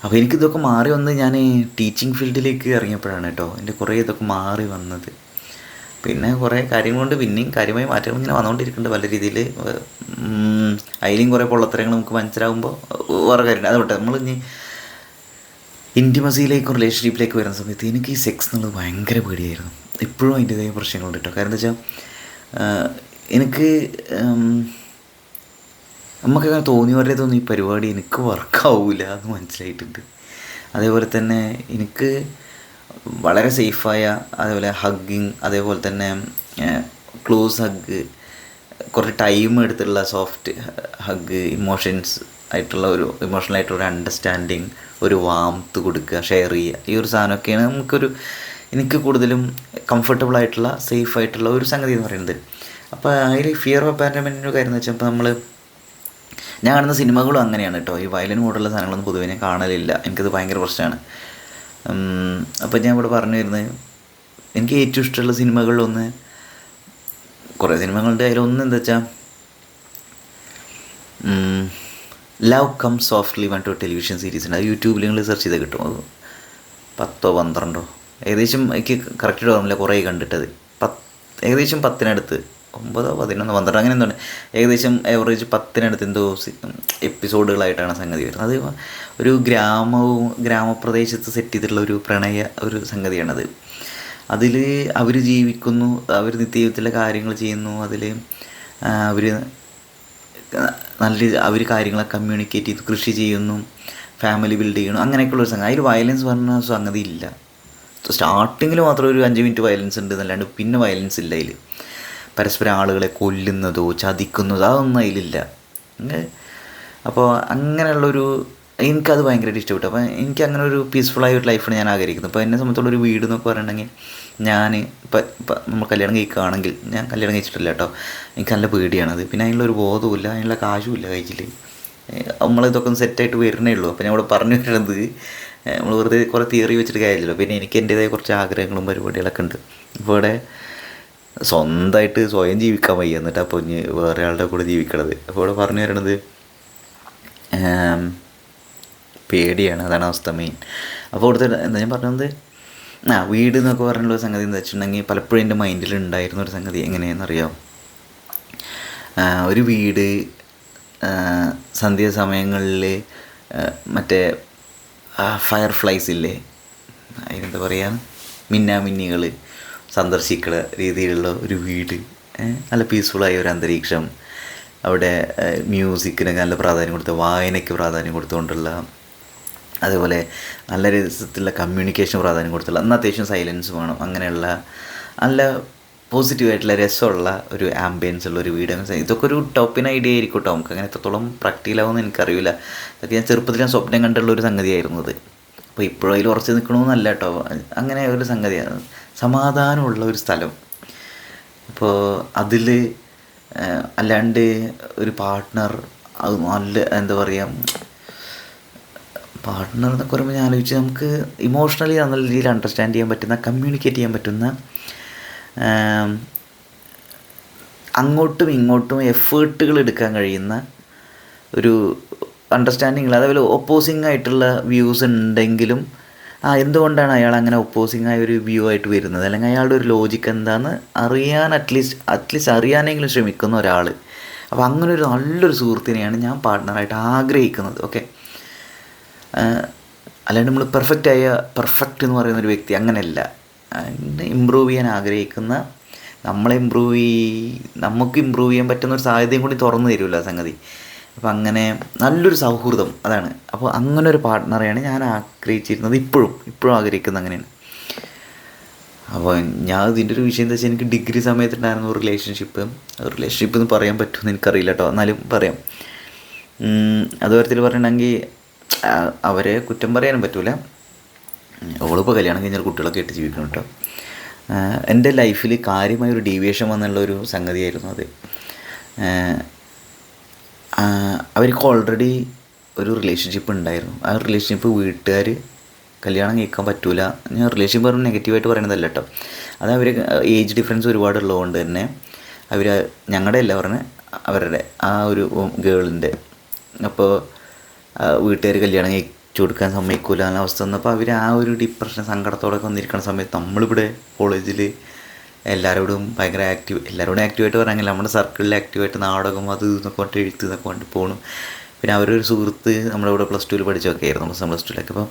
അപ്പോൾ എനിക്കിതൊക്കെ മാറി വന്ന് ഞാൻ ടീച്ചിങ് ഫീൽഡിലേക്ക് ഇറങ്ങിയപ്പോഴാണ് കേട്ടോ. എന്റെ കുറേ ഇതൊക്കെ മാറി വന്നത്. പിന്നെ കുറേ കാര്യങ്ങൾ കൊണ്ട് പിന്നെയും കാര്യമായി മാറ്റങ്ങൾ ഇങ്ങനെ വന്നുകൊണ്ടിരിക്കുന്നുണ്ട് പല രീതിയിൽ അതിലും കുറേ പൊള്ളത്തരങ്ങൾ നമുക്ക് മനസ്സിലാകുമ്പോൾ വേറെ കാര്യമുണ്ട്. അതുകൊണ്ട് നമ്മൾ ഇനി ഇന്റിമസിയിലേക്കും റിലേഷൻഷിപ്പിലേക്ക് വരുന്ന സമയത്ത് എനിക്ക് ഈ സെക്സ് എന്നുള്ളത് ഭയങ്കര പേടിയായിരുന്നു. ഇപ്പോഴും അതിന്റെതായ പ്രശ്നങ്ങളുണ്ട് കേട്ടോ. കാരണം എന്താ വെച്ചാൽ എനിക്ക് ഉം, നമുക്കങ്ങനെ തോന്നിയവരുടെ തോന്നി ഈ പരിപാടി എനിക്ക് വർക്കാവില്ല എന്ന് മനസ്സിലായിട്ടുണ്ട്. അതേപോലെ തന്നെ എനിക്ക് വളരെ സേഫായ അതേപോലെ ഹഗ്ഗിങ് അതേപോലെ തന്നെ ക്ലോസ് ഹഗ്ഗ് കുറച്ച് ടൈം എടുത്തുള്ള സോഫ്റ്റ് ഹഗ്ഗ് ഇമോഷൻസ് ആയിട്ടുള്ള ഒരു ഇമോഷണൽ ആയിട്ടുള്ള ഒരു അണ്ടർസ്റ്റാൻഡിങ് ഒരു വാംത്ത് കൊടുക്കുക ഷെയർ ചെയ്യുക ഈ ഒരു സാധനമൊക്കെയാണ് നമുക്കൊരു എനിക്ക് കൂടുതലും കംഫർട്ടബിൾ ആയിട്ടുള്ള സേഫ് ആയിട്ടുള്ള ഒരു സംഗതി എന്ന് പറയുന്നത്. അപ്പോൾ അതിൽ ഫിയർ ഓഫ് അപ്പാൻമെന്റിന്റെ കാര്യം എന്ന് വെച്ചാൽ നമ്മൾ ഞാൻ കാണുന്ന സിനിമകളും അങ്ങനെയാണ് കേട്ടോ. ഈ വയലിൻ മോഡുള്ള സാധനങ്ങളൊന്നും പൊതുവെ ഞാൻ കാണലില്ല. എനിക്കത് ഭയങ്കര പ്രശ്നമാണ്. അപ്പോൾ ഞാൻ ഇവിടെ പറഞ്ഞു വരുന്നത് എനിക്ക് ഏറ്റവും ഇഷ്ടമുള്ള സിനിമകളിലൊന്ന് കുറേ സിനിമകളുടെ അതിലൊന്ന് എന്താ വെച്ചാൽ love come softly one two television series ഉണ്ട്. അത് യൂട്യൂബിൽ നിങ്ങൾ സെർച്ച് ചെയ്താൽ കിട്ടും. അത് പത്തോ പന്ത്രണ്ടോ ഏകദേശം എനിക്ക് കറക്റ്റ് ഓർമ്മയില്ല കുറേ കണ്ടിട്ടത്. പത്ത് ഏകദേശം പത്തിനടുത്ത്. ഒമ്പതോ പതിനൊന്നോ പന്ത്രണ്ടോ അങ്ങനെ എന്താണ് ഏകദേശം ഏവറേജ് പത്തിനടുത്ത് എന്തോ എപ്പിസോഡുകളായിട്ടാണ് സംഗതി വരുന്നത്. അത് ഒരു ഗ്രാമവും ഗ്രാമപ്രദേശത്ത് സെറ്റ് ചെയ്തിട്ടുള്ള ഒരു പ്രണയ ഒരു സംഗതിയാണത്. അതിൽ അവർ ജീവിക്കുന്നു അവർ നിത്യജീവിതത്തിലെ കാര്യങ്ങൾ ചെയ്യുന്നു അതിൽ അവർ നല്ല അവർ കാര്യങ്ങളെ കമ്മ്യൂണിക്കേറ്റ് ചെയ്ത് കൃഷി ചെയ്യുന്നു ഫാമിലി ബിൽഡ് ചെയ്യുന്നു അങ്ങനെയൊക്കെയുള്ള ഒരു സംഗതി. അതിൽ വയലൻസ് പറഞ്ഞ സംഗതി ഇല്ല. സ്റ്റാർട്ടിങ്ങിൽ മാത്രം ഒരു അഞ്ച് മിനിറ്റ് വയലൻസ് ഉണ്ട് എന്നല്ലാണ്ട് പിന്നെ വയലൻസ് ഇല്ല അതിൽ പരസ്പരം ആളുകളെ കൊല്ലുന്നതോ ചതിക്കുന്നതോ അതൊന്നും അതിലില്ല. അപ്പോൾ അങ്ങനെയുള്ളൊരു എനിക്കത് ഭയങ്കരമായിട്ട് ഇഷ്ടപ്പെട്ടു. അപ്പോൾ എനിക്ക് അങ്ങനെ ഒരു പീസ്ഫുള്ളായ ഒരു ലൈഫാണ് ഞാൻ ആഗ്രഹിക്കുന്നത്. അപ്പോൾ എന്നെ സംബന്ധിച്ചുള്ള ഒരു വീട് എന്നൊക്കെ പറയണമെങ്കിൽ ഞാൻ ഇപ്പം ഇപ്പം നമ്മൾ കല്യാണം കഴിക്കുകയാണെങ്കിൽ ഞാൻ കല്യാണം കഴിച്ചിട്ടില്ല കേട്ടോ. എനിക്ക് നല്ല പേടിയാണത് പിന്നെ അതിനുള്ള ഒരു ബോധവുമില്ല അതിനുള്ള കാശുമില്ല കഴിച്ചിട്ട് നമ്മളിതൊക്കെ ഒന്ന് സെറ്റായിട്ട് വരണേ ഉള്ളൂ. അപ്പോൾ ഞാൻ ഇവിടെ പറഞ്ഞു വരുന്നത് നമ്മൾ വെറുതെ കുറേ തിയറി വെച്ചിട്ട് കാര്യമില്ലല്ലോ. പിന്നെ എനിക്ക് എന്റേതായ കുറച്ച് ആഗ്രഹങ്ങളും പരിപാടികളൊക്കെ ഉണ്ട്. ഇപ്പോൾ ഇവിടെ സ്വന്തമായിട്ട് സ്വയം ജീവിക്കാൻ വയ്യ. എന്നിട്ട് അപ്പോൾ ഇനി വേറെ ആളുടെ കൂടെ ജീവിക്കണത്. അപ്പോൾ ഇവിടെ പറഞ്ഞു തരണത് പേടിയാണ്. അതാണ് അവസ്ഥ മെയിൻ അപ്പോൾ ഇവിടുത്തെ എന്താ ഞാൻ പറഞ്ഞത്? ആ വീട് എന്നൊക്കെ പറഞ്ഞുള്ള സംഗതി എന്താ വെച്ചിട്ടുണ്ടെങ്കിൽ പലപ്പോഴും എന്റെ മൈൻഡിൽ ഉണ്ടായിരുന്ന ഒരു സംഗതി എങ്ങനെയാണെന്നറിയാം? ഒരു വീട് സന്ധ്യ സമയങ്ങളിൽ മറ്റേ ഫയർ ഫ്ലൈസ് ഇല്ലേ? അതിനെന്താ പറയുക മിന്നാമിന്നികൾ സന്ദർശിക്കുന്ന രീതിയിലുള്ള ഒരു വീട്. നല്ല പീസ്ഫുള്ളായ ഒരു അന്തരീക്ഷം. അവിടെ മ്യൂസിക്കിന് നല്ല പ്രാധാന്യം കൊടുത്ത് വായനയ്ക്ക് പ്രാധാന്യം കൊടുത്തുകൊണ്ടുള്ള അതുപോലെ നല്ല രസത്തിലുള്ള കമ്മ്യൂണിക്കേഷൻ പ്രാധാന്യം കൊടുത്തുള്ള എന്നാൽ അത്യാവശ്യം സൈലൻസ് വേണം. അങ്ങനെയുള്ള നല്ല പോസിറ്റീവായിട്ടുള്ള രസമുള്ള ഒരു ആംബിയൻസ് ഉള്ള ഒരു അങ്ങനെ ഇതൊക്കെ ഒരു ടോപ്പിൻ ഐഡിയ ആയിരിക്കും കേട്ടോ നമുക്ക് അങ്ങനെ എത്രത്തോളം പ്രാക്ടിക്കലാവുമെന്ന് എനിക്കറിയില്ല. അതൊക്കെ ഞാൻ ചെറുപ്പത്തിൽ ഞാൻ സ്വപ്നം കണ്ടുള്ള ഒരു സംഗതിയായിരുന്നു അത്. അപ്പോൾ ഇപ്പോഴും അതിൽ ഉറച്ച് നിൽക്കണമെന്നല്ല കേട്ടോ അങ്ങനെ ഒരു സംഗതിയാണ്. സമാധാനമുള്ള ഒരു സ്ഥലം. അപ്പോൾ അതിൽ അല്ലാണ്ട് ഒരു പാർട്ട്ണർ അത് നല്ല എന്താ പറയുക പാർട്ട്ണർ എന്നൊക്കെ പറയുമ്പോൾ ഞാൻ ആലോചിച്ച് നമുക്ക് ഇമോഷണലി നല്ല രീതിയിൽ അണ്ടർസ്റ്റാൻഡ് ചെയ്യാൻ പറ്റുന്ന കമ്മ്യൂണിക്കേറ്റ് ചെയ്യാൻ പറ്റുന്ന അങ്ങോട്ടും ഇങ്ങോട്ടും എഫേർട്ടുകൾ എടുക്കാൻ കഴിയുന്ന ഒരു അണ്ടർസ്റ്റാൻഡിങ്ങിൽ അതേപോലെ ഓപ്പോസിങ് ആയിട്ടുള്ള വ്യൂസ് ഉണ്ടെങ്കിലും ആ എന്തുകൊണ്ടാണ് അയാൾ അങ്ങനെ ഓപ്പോസിങ് ആയ ഒരു വ്യൂ ആയിട്ട് വരുന്നത്? അല്ലെങ്കിൽ അയാളുടെ ഒരു ലോജിക്ക് എന്താണെന്ന് അറിയാൻ അറ്റ്ലീസ്റ്റ് അറ്റ്ലീസ്റ്റ് അറിയാനെങ്കിലും ശ്രമിക്കുന്ന ഒരാൾ അപ്പോൾ അങ്ങനെ ഒരു നല്ലൊരു സുഹൃത്തിനെയാണ് ഞാൻ പാർട്ട്ണറായിട്ട് ആഗ്രഹിക്കുന്നത്. ഓക്കെ അല്ലാണ്ട് നമ്മൾ പെർഫെക്റ്റ് ആയ പെർഫെക്റ്റ് എന്ന് പറയുന്ന ഒരു വ്യക്തി അങ്ങനെയല്ല. ഇമ്പ്രൂവ് ചെയ്യാൻ ആഗ്രഹിക്കുന്ന നമ്മളെ ഇമ്പ്രൂവ് നമുക്ക് ഇമ്പ്രൂവ് ചെയ്യാൻ പറ്റുന്ന ഒരു സാഹചര്യം കൂടി തുറന്നു തരുമല്ലോ സംഗതി. അപ്പോൾ അങ്ങനെ നല്ലൊരു സൗഹൃദം അതാണ്. അപ്പോൾ അങ്ങനെ ഒരു പാർട്ട്ണറെയാണ് ഞാൻ ആഗ്രഹിച്ചിരുന്നത് ഇപ്പോഴും ഇപ്പോഴും ആഗ്രഹിക്കുന്നത് അങ്ങനെയാണ്. അപ്പോൾ ഞാൻ ഇതിന്റെ ഒരു വിഷയം എന്താ വെച്ചാൽ എനിക്ക് ഡിഗ്രി സമയത്തുണ്ടായിരുന്ന ഒരു റിലേഷൻഷിപ്പ് റിലേഷൻഷിപ്പ് എന്ന് പറയാൻ പറ്റുമെന്ന് എനിക്കറിയില്ല കേട്ടോ എന്നാലും പറയാം. അതുപോലെ അത് പറയണമെങ്കിൽ അവരെ കുറ്റം പറയാനും പറ്റൂല. അവളിപ്പോൾ കല്യാണം കഴിഞ്ഞാൽ കുട്ടികളൊക്കെ ആയിട്ട് ജീവിക്കണം കേട്ടോ എന്റെ ലൈഫിൽ കാര്യമായ ഒരു ഡീവിയേഷൻ വന്നുള്ള ഒരു സംഗതിയായിരുന്നു അത്. അവർക്ക് ഓൾറെഡി ഒരു റിലേഷൻഷിപ്പ് ഉണ്ടായിരുന്നു. ആ റിലേഷൻഷിപ്പ് വീട്ടുകാർ കല്യാണം കഴിക്കാൻ പറ്റൂല. ഞാൻ റിലേഷൻഷിപ്പ് പറഞ്ഞ് നെഗറ്റീവായിട്ട് പറയുന്നതല്ല കേട്ടോ അത് അവർ ഏജ് ഡിഫറൻസ് ഒരുപാട് ഉള്ളതുകൊണ്ട് തന്നെ അവർ ഞങ്ങളുടെ അല്ല പറഞ്ഞ് അവരുടെ ആ ഒരു ഗേളിന്റെ അപ്പോൾ വീട്ടുകാർ കല്യാണം കഴിച്ചു കൊടുക്കാൻ സമ്മതിക്കൂല എന്ന അവസ്ഥ വന്നപ്പോൾ അവർ ആ ഒരു ഡിപ്രഷൻ സങ്കടത്തോടൊക്കെ വന്നിരിക്കുന്ന സമയത്ത് നമ്മളിവിടെ കോളേജിൽ എല്ലാവരോടും ഭയങ്കര ആക്റ്റീവ് എല്ലാവരോടും ആക്റ്റീവായിട്ട് പറയാനില്ല. നമ്മുടെ സർക്കിളിൽ ആക്റ്റീവായിട്ട് നാടകം അത് ഇതൊക്കെ പറഞ്ഞിട്ട് എഴുത്ത് എന്നൊക്കെ കൊണ്ട് പോകണം പിന്നെ അവരൊരു സുഹൃത്ത് നമ്മളിവിടെ പ്ലസ് ടുവിൽ പഠിച്ചൊക്കെ ആയിരുന്നു നമ്മൾ പ്ലസ് ടുവിലൊക്കെ അപ്പോൾ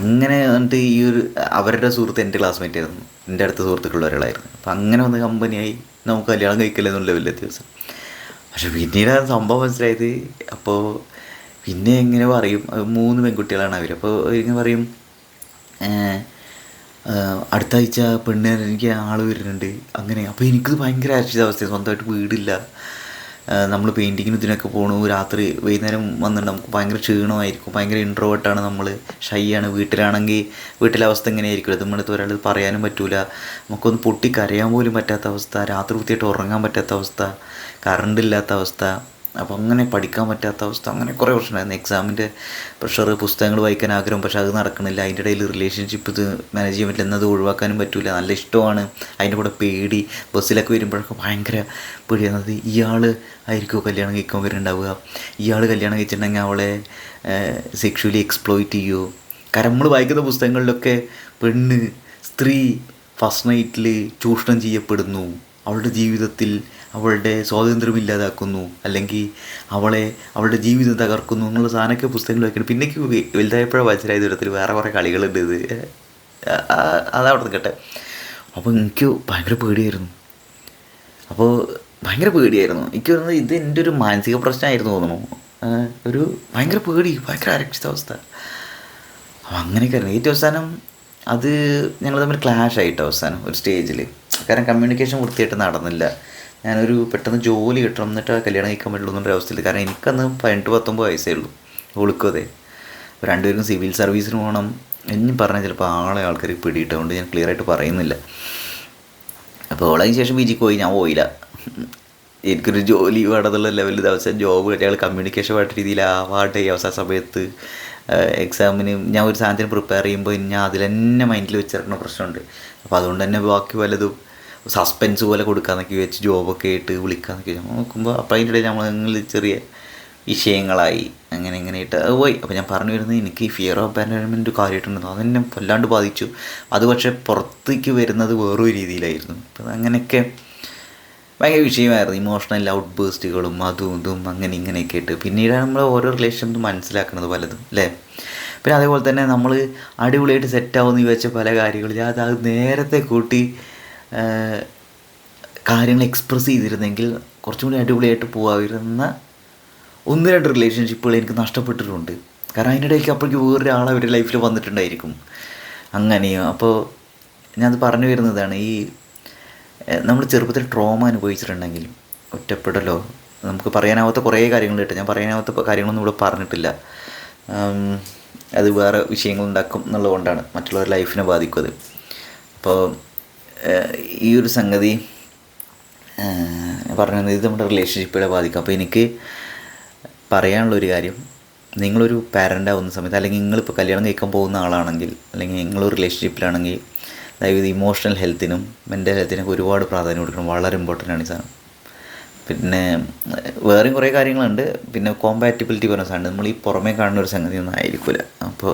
അങ്ങനെ വന്നിട്ട് ഈ ഒരു അവരുടെ സുഹൃത്ത് എന്റെ ക്ലാസ്മേറ്റ് ആയിരുന്നു. എന്റെ അടുത്ത സുഹൃത്തുക്കളുള്ള ഒരാളായിരുന്നു അപ്പോൾ അങ്ങനെ വന്ന് കമ്പനിയായി നമുക്ക് കല്യാണം കഴിക്കില്ല എന്നുള്ള വലിയ ദിവസം. പക്ഷെ പിന്നീട് സംഭവം മനസ്സിലായത് അപ്പോൾ പിന്നെ എങ്ങനെ പറയും മൂന്ന് പെൺകുട്ടികളാണ് അവർ അപ്പോൾ ഇങ്ങനെ പറയും അടുത്ത ആഴ്ച പെണ്ണ് എനിക്ക് ആൾ വരുന്നുണ്ട്. അങ്ങനെ. അപ്പോൾ എനിക്കത് ഭയങ്കര അരക്ഷിതാവസ്ഥയാണ് സ്വന്തമായിട്ട് വീടില്ല. നമ്മൾ പെയിന്റിങ്ങിന് ഇതിനൊക്കെ പോകണു രാത്രി വൈകുന്നേരം വന്നിട്ട് നമുക്ക് ഭയങ്കര ക്ഷീണമായിരിക്കും. ഭയങ്കര ഇൻട്രോവേർട്ടാണ് നമ്മൾ ഷൈ ആണ്. വീട്ടിലാണെങ്കിൽ വീട്ടിലെ അവസ്ഥ എങ്ങനെയായിരിക്കും അത് നമ്മളടുത്ത് ഒരാൾ പറയാനും പറ്റൂല. നമുക്കൊന്ന് പൊട്ടി കരയാൻ പോലും പറ്റാത്ത അവസ്ഥ. രാത്രി വൃത്തിയായിട്ട് ഉറങ്ങാൻ പറ്റാത്ത അവസ്ഥ. കറണ്ട് ഇല്ലാത്ത അവസ്ഥ. അപ്പോൾ അങ്ങനെ പഠിക്കാൻ പറ്റാത്ത അവസ്ഥ. അങ്ങനെ കുറേ പ്രശ്നമായിരുന്നു എക്സാമിന്റെ പ്രഷർ പുസ്തകങ്ങൾ വായിക്കാൻ ആഗ്രഹം പക്ഷേ അത് നടക്കണില്ല അതിന്റെ ഇടയിൽ റിലേഷൻഷിപ്പ് ഇത് മാനേജ് ചെയ്യാൻ പറ്റില്ല. എന്നത് ഒഴിവാക്കാനും പറ്റില്ല നല്ല ഇഷ്ടമാണ്. അതിന്റെ കൂടെ പേടി. ബസ്സിലൊക്കെ വരുമ്പോഴൊക്കെ ഭയങ്കര പേടിയാണത് ഇയാൾ ആയിരിക്കുമോ കല്യാണം കഴിക്കാൻ വരുന്നുണ്ടാവുക? ഇയാൾ കല്യാണം കഴിച്ചിട്ടുണ്ടെങ്കിൽ അവളെ സെക്ഷുവലി എക്സ്പ്ലോയിറ്റ് ചെയ്യുമോ കാരണം നമ്മൾ വായിക്കുന്ന പുസ്തകങ്ങളിലൊക്കെ പെണ്ണ് സ്ത്രീ ഫസ്റ്റ് നൈറ്റിൽ ചൂഷണം ചെയ്യപ്പെടുന്നു. അവളുടെ ജീവിതത്തിൽ അവളുടെ സ്വാതന്ത്ര്യം ഇല്ലാതാക്കുന്നു. അല്ലെങ്കിൽ അവളെ അവളുടെ ജീവിതം തകർക്കുന്നു എന്നുള്ള സാധനമൊക്കെ പുസ്തകങ്ങൾ വെക്കണം പിന്നെ വലുതായപ്പോഴാണ് വായിച്ചതായ ദൂരത്തിൽ വേറെ കുറേ കളികളുണ്ട് ഇത്. അതവിടെ നിൽക്കട്ടെ. അപ്പോൾ എനിക്ക് ഭയങ്കര പേടിയായിരുന്നു. അപ്പോൾ ഭയങ്കര പേടിയായിരുന്നു. എനിക്ക് തോന്നുന്നത് ഇത് എന്റെ ഒരു മാനസിക പ്രശ്നമായിരുന്നു തോന്നുന്നു. ഒരു ഭയങ്കര പേടി ഭയങ്കര അരക്ഷിതാവസ്ഥ അപ്പോൾ അങ്ങനെയൊക്കെ ആയിരുന്നു. ഏറ്റവും അവസാനം അത് ഞങ്ങൾ തമ്മിൽ ക്ലാഷ് ആയിട്ട് അവസാനം ഒരു സ്റ്റേജിൽ കാരണം കമ്മ്യൂണിക്കേഷൻ വൃത്തിയായിട്ട് നടന്നില്ല. ഞാനൊരു പെട്ടെന്ന് ജോലി കിട്ടണം എന്നിട്ട് കല്യാണം കഴിക്കാൻ പറ്റുള്ളൂ എന്നൊരു അവസ്ഥയിൽ കാരണം എനിക്കന്ന് പതിനെട്ട് പത്തൊമ്പത് വയസ്സേ ഉള്ളൂ. അപ്പോൾ രണ്ടുപേർക്കും സിവിൽ സർവീസിന് പോകണം. എന്നും പറഞ്ഞാൽ ചിലപ്പോൾ ആളെ ആൾക്കാർ പിടിയിട്ടതുകൊണ്ട് ഞാൻ ക്ലിയർ ആയിട്ട് പറയുന്നില്ല. അപ്പോൾ ഓളതിന് ശേഷം പി ജിക്ക് പോയി. ഞാൻ പോയില്ല. എനിക്കൊരു ജോലി വേണമെന്നുള്ള ലെവലിൽ അവസാനം ജോബ് അയാൾ കമ്മ്യൂണിക്കേഷൻ വേണ്ട രീതിയിൽ ആവാട്ടെ അവസാന സമയത്ത്. എക്സാമിന് ഞാൻ ഒരു സാധനത്തിന് പ്രിപ്പയർ ചെയ്യുമ്പോൾ ഞാൻ അതിൽ തന്നെ മൈൻഡിൽ വെച്ചിരിക്കുന്ന പ്രശ്നമുണ്ട്. അപ്പോൾ അതുകൊണ്ട് തന്നെ ബാക്കി വല്ലതും സസ്പെൻസ് പോലെ കൊടുക്കാമെന്നൊക്കെ വെച്ച് ജോബൊക്കെ ആയിട്ട് വിളിക്കാമെന്നൊക്കെ വെച്ചാൽ നോക്കുമ്പോൾ അപ്പോൾ അതിന്റെ ഇടയിൽ നമ്മൾ ചെറിയ വിഷയങ്ങളായി. അങ്ങനെ ഇങ്ങനെ ആയിട്ട് അത് പോയി. അപ്പോൾ ഞാൻ പറഞ്ഞു വരുന്നത് എനിക്ക് ഫിയർ ഓഫ് അബാൻഡൻമെന്റ് കാര്യമായിട്ടുണ്ടെന്ന് അതെന്നെ വല്ലാണ്ട് ബാധിച്ചു. അത് പക്ഷേ പുറത്തേക്ക് വരുന്നത് വേറൊരു രീതിയിലായിരുന്നു. അപ്പം അങ്ങനെയൊക്കെ ഭയങ്കര വിഷയമായിരുന്നു. ഇമോഷണൽ ഔട്ട് ബേസ്റ്റുകളും അതും ഇതും അങ്ങനെ ഇങ്ങനെയൊക്കെ ആയിട്ട്. പിന്നീടാണ് നമ്മൾ ഓരോ റിലേഷനും മനസ്സിലാക്കുന്നത് പലതും അല്ലേ? പിന്നെ അതേപോലെ തന്നെ നമ്മൾ അടിപൊളിയായിട്ട് സെറ്റാവുമെന്ന് വിചാരിച്ച പല കാര്യങ്ങളും. അത് നേരത്തെ കൂട്ടി കാര്യങ്ങൾ എക്സ്പ്രസ് ചെയ്തിരുന്നെങ്കിൽ കുറച്ചും കൂടി അടിപൊളിയായിട്ട് പോകാതിരുന്ന ഒന്ന് രണ്ട് റിലേഷൻഷിപ്പുകൾ എനിക്ക് നഷ്ടപ്പെട്ടിട്ടുണ്ട്. കാരണം അതിന്റെ ഇടയ്ക്ക് അപ്പോഴേക്ക് വേറൊരാൾ അവരുടെ ലൈഫിൽ വന്നിട്ടുണ്ടായിരിക്കും. അങ്ങനെയോ. അപ്പോൾ ഞാനത് പറഞ്ഞു വരുന്നതാണ് ഈ നമ്മൾ ചെറുപ്പത്തിൽ ട്രോമ അനുഭവിച്ചിട്ടുണ്ടെങ്കിൽ ഒറ്റപ്പെടലോ നമുക്ക് പറയാനാവാത്ത കുറേ കാര്യങ്ങൾ കിട്ടും. ഞാൻ പറയാനാവാത്ത കാര്യങ്ങളൊന്നും ഇവിടെ പറഞ്ഞിട്ടില്ല. അത് വേറെ വിഷയങ്ങളുണ്ടാക്കും എന്നുള്ളതുകൊണ്ടാണ് മറ്റുള്ളവരുടെ ലൈഫിനെ ബാധിക്കും അത്. അപ്പോൾ ഈ ഒരു സംഗതി പറഞ്ഞത് ഇത് നമ്മുടെ റിലേഷൻഷിപ്പുകളെ ബാധിക്കും. അപ്പോൾ എനിക്ക് പറയാനുള്ളൊരു കാര്യം നിങ്ങളൊരു പാരന്റ് ആവുന്ന സമയത്ത് അല്ലെങ്കിൽ നിങ്ങളിപ്പോൾ കല്യാണം കഴിക്കാൻ പോകുന്ന ആളാണെങ്കിൽ അല്ലെങ്കിൽ നിങ്ങളൊരു റിലേഷൻഷിപ്പിലാണെങ്കിൽ അതായത് ഇമോഷണൽ ഹെൽത്തിനും മെന്റൽ ഹെൽത്തിനൊക്കെ ഒരുപാട് പ്രാധാന്യം കൊടുക്കണം. വളരെ ഇമ്പോർട്ടന്റ് ആണ് ഈ സാധനം. പിന്നെ വേറെയും കുറേ കാര്യങ്ങളുണ്ട്. പിന്നെ കോമ്പാറ്റിബിലിറ്റി പറഞ്ഞ സാധനം. നമ്മൾ ഈ പുറമേ കാണുന്ന ഒരു സംഗതി ഒന്നും ആയിരിക്കില്ല അപ്പോൾ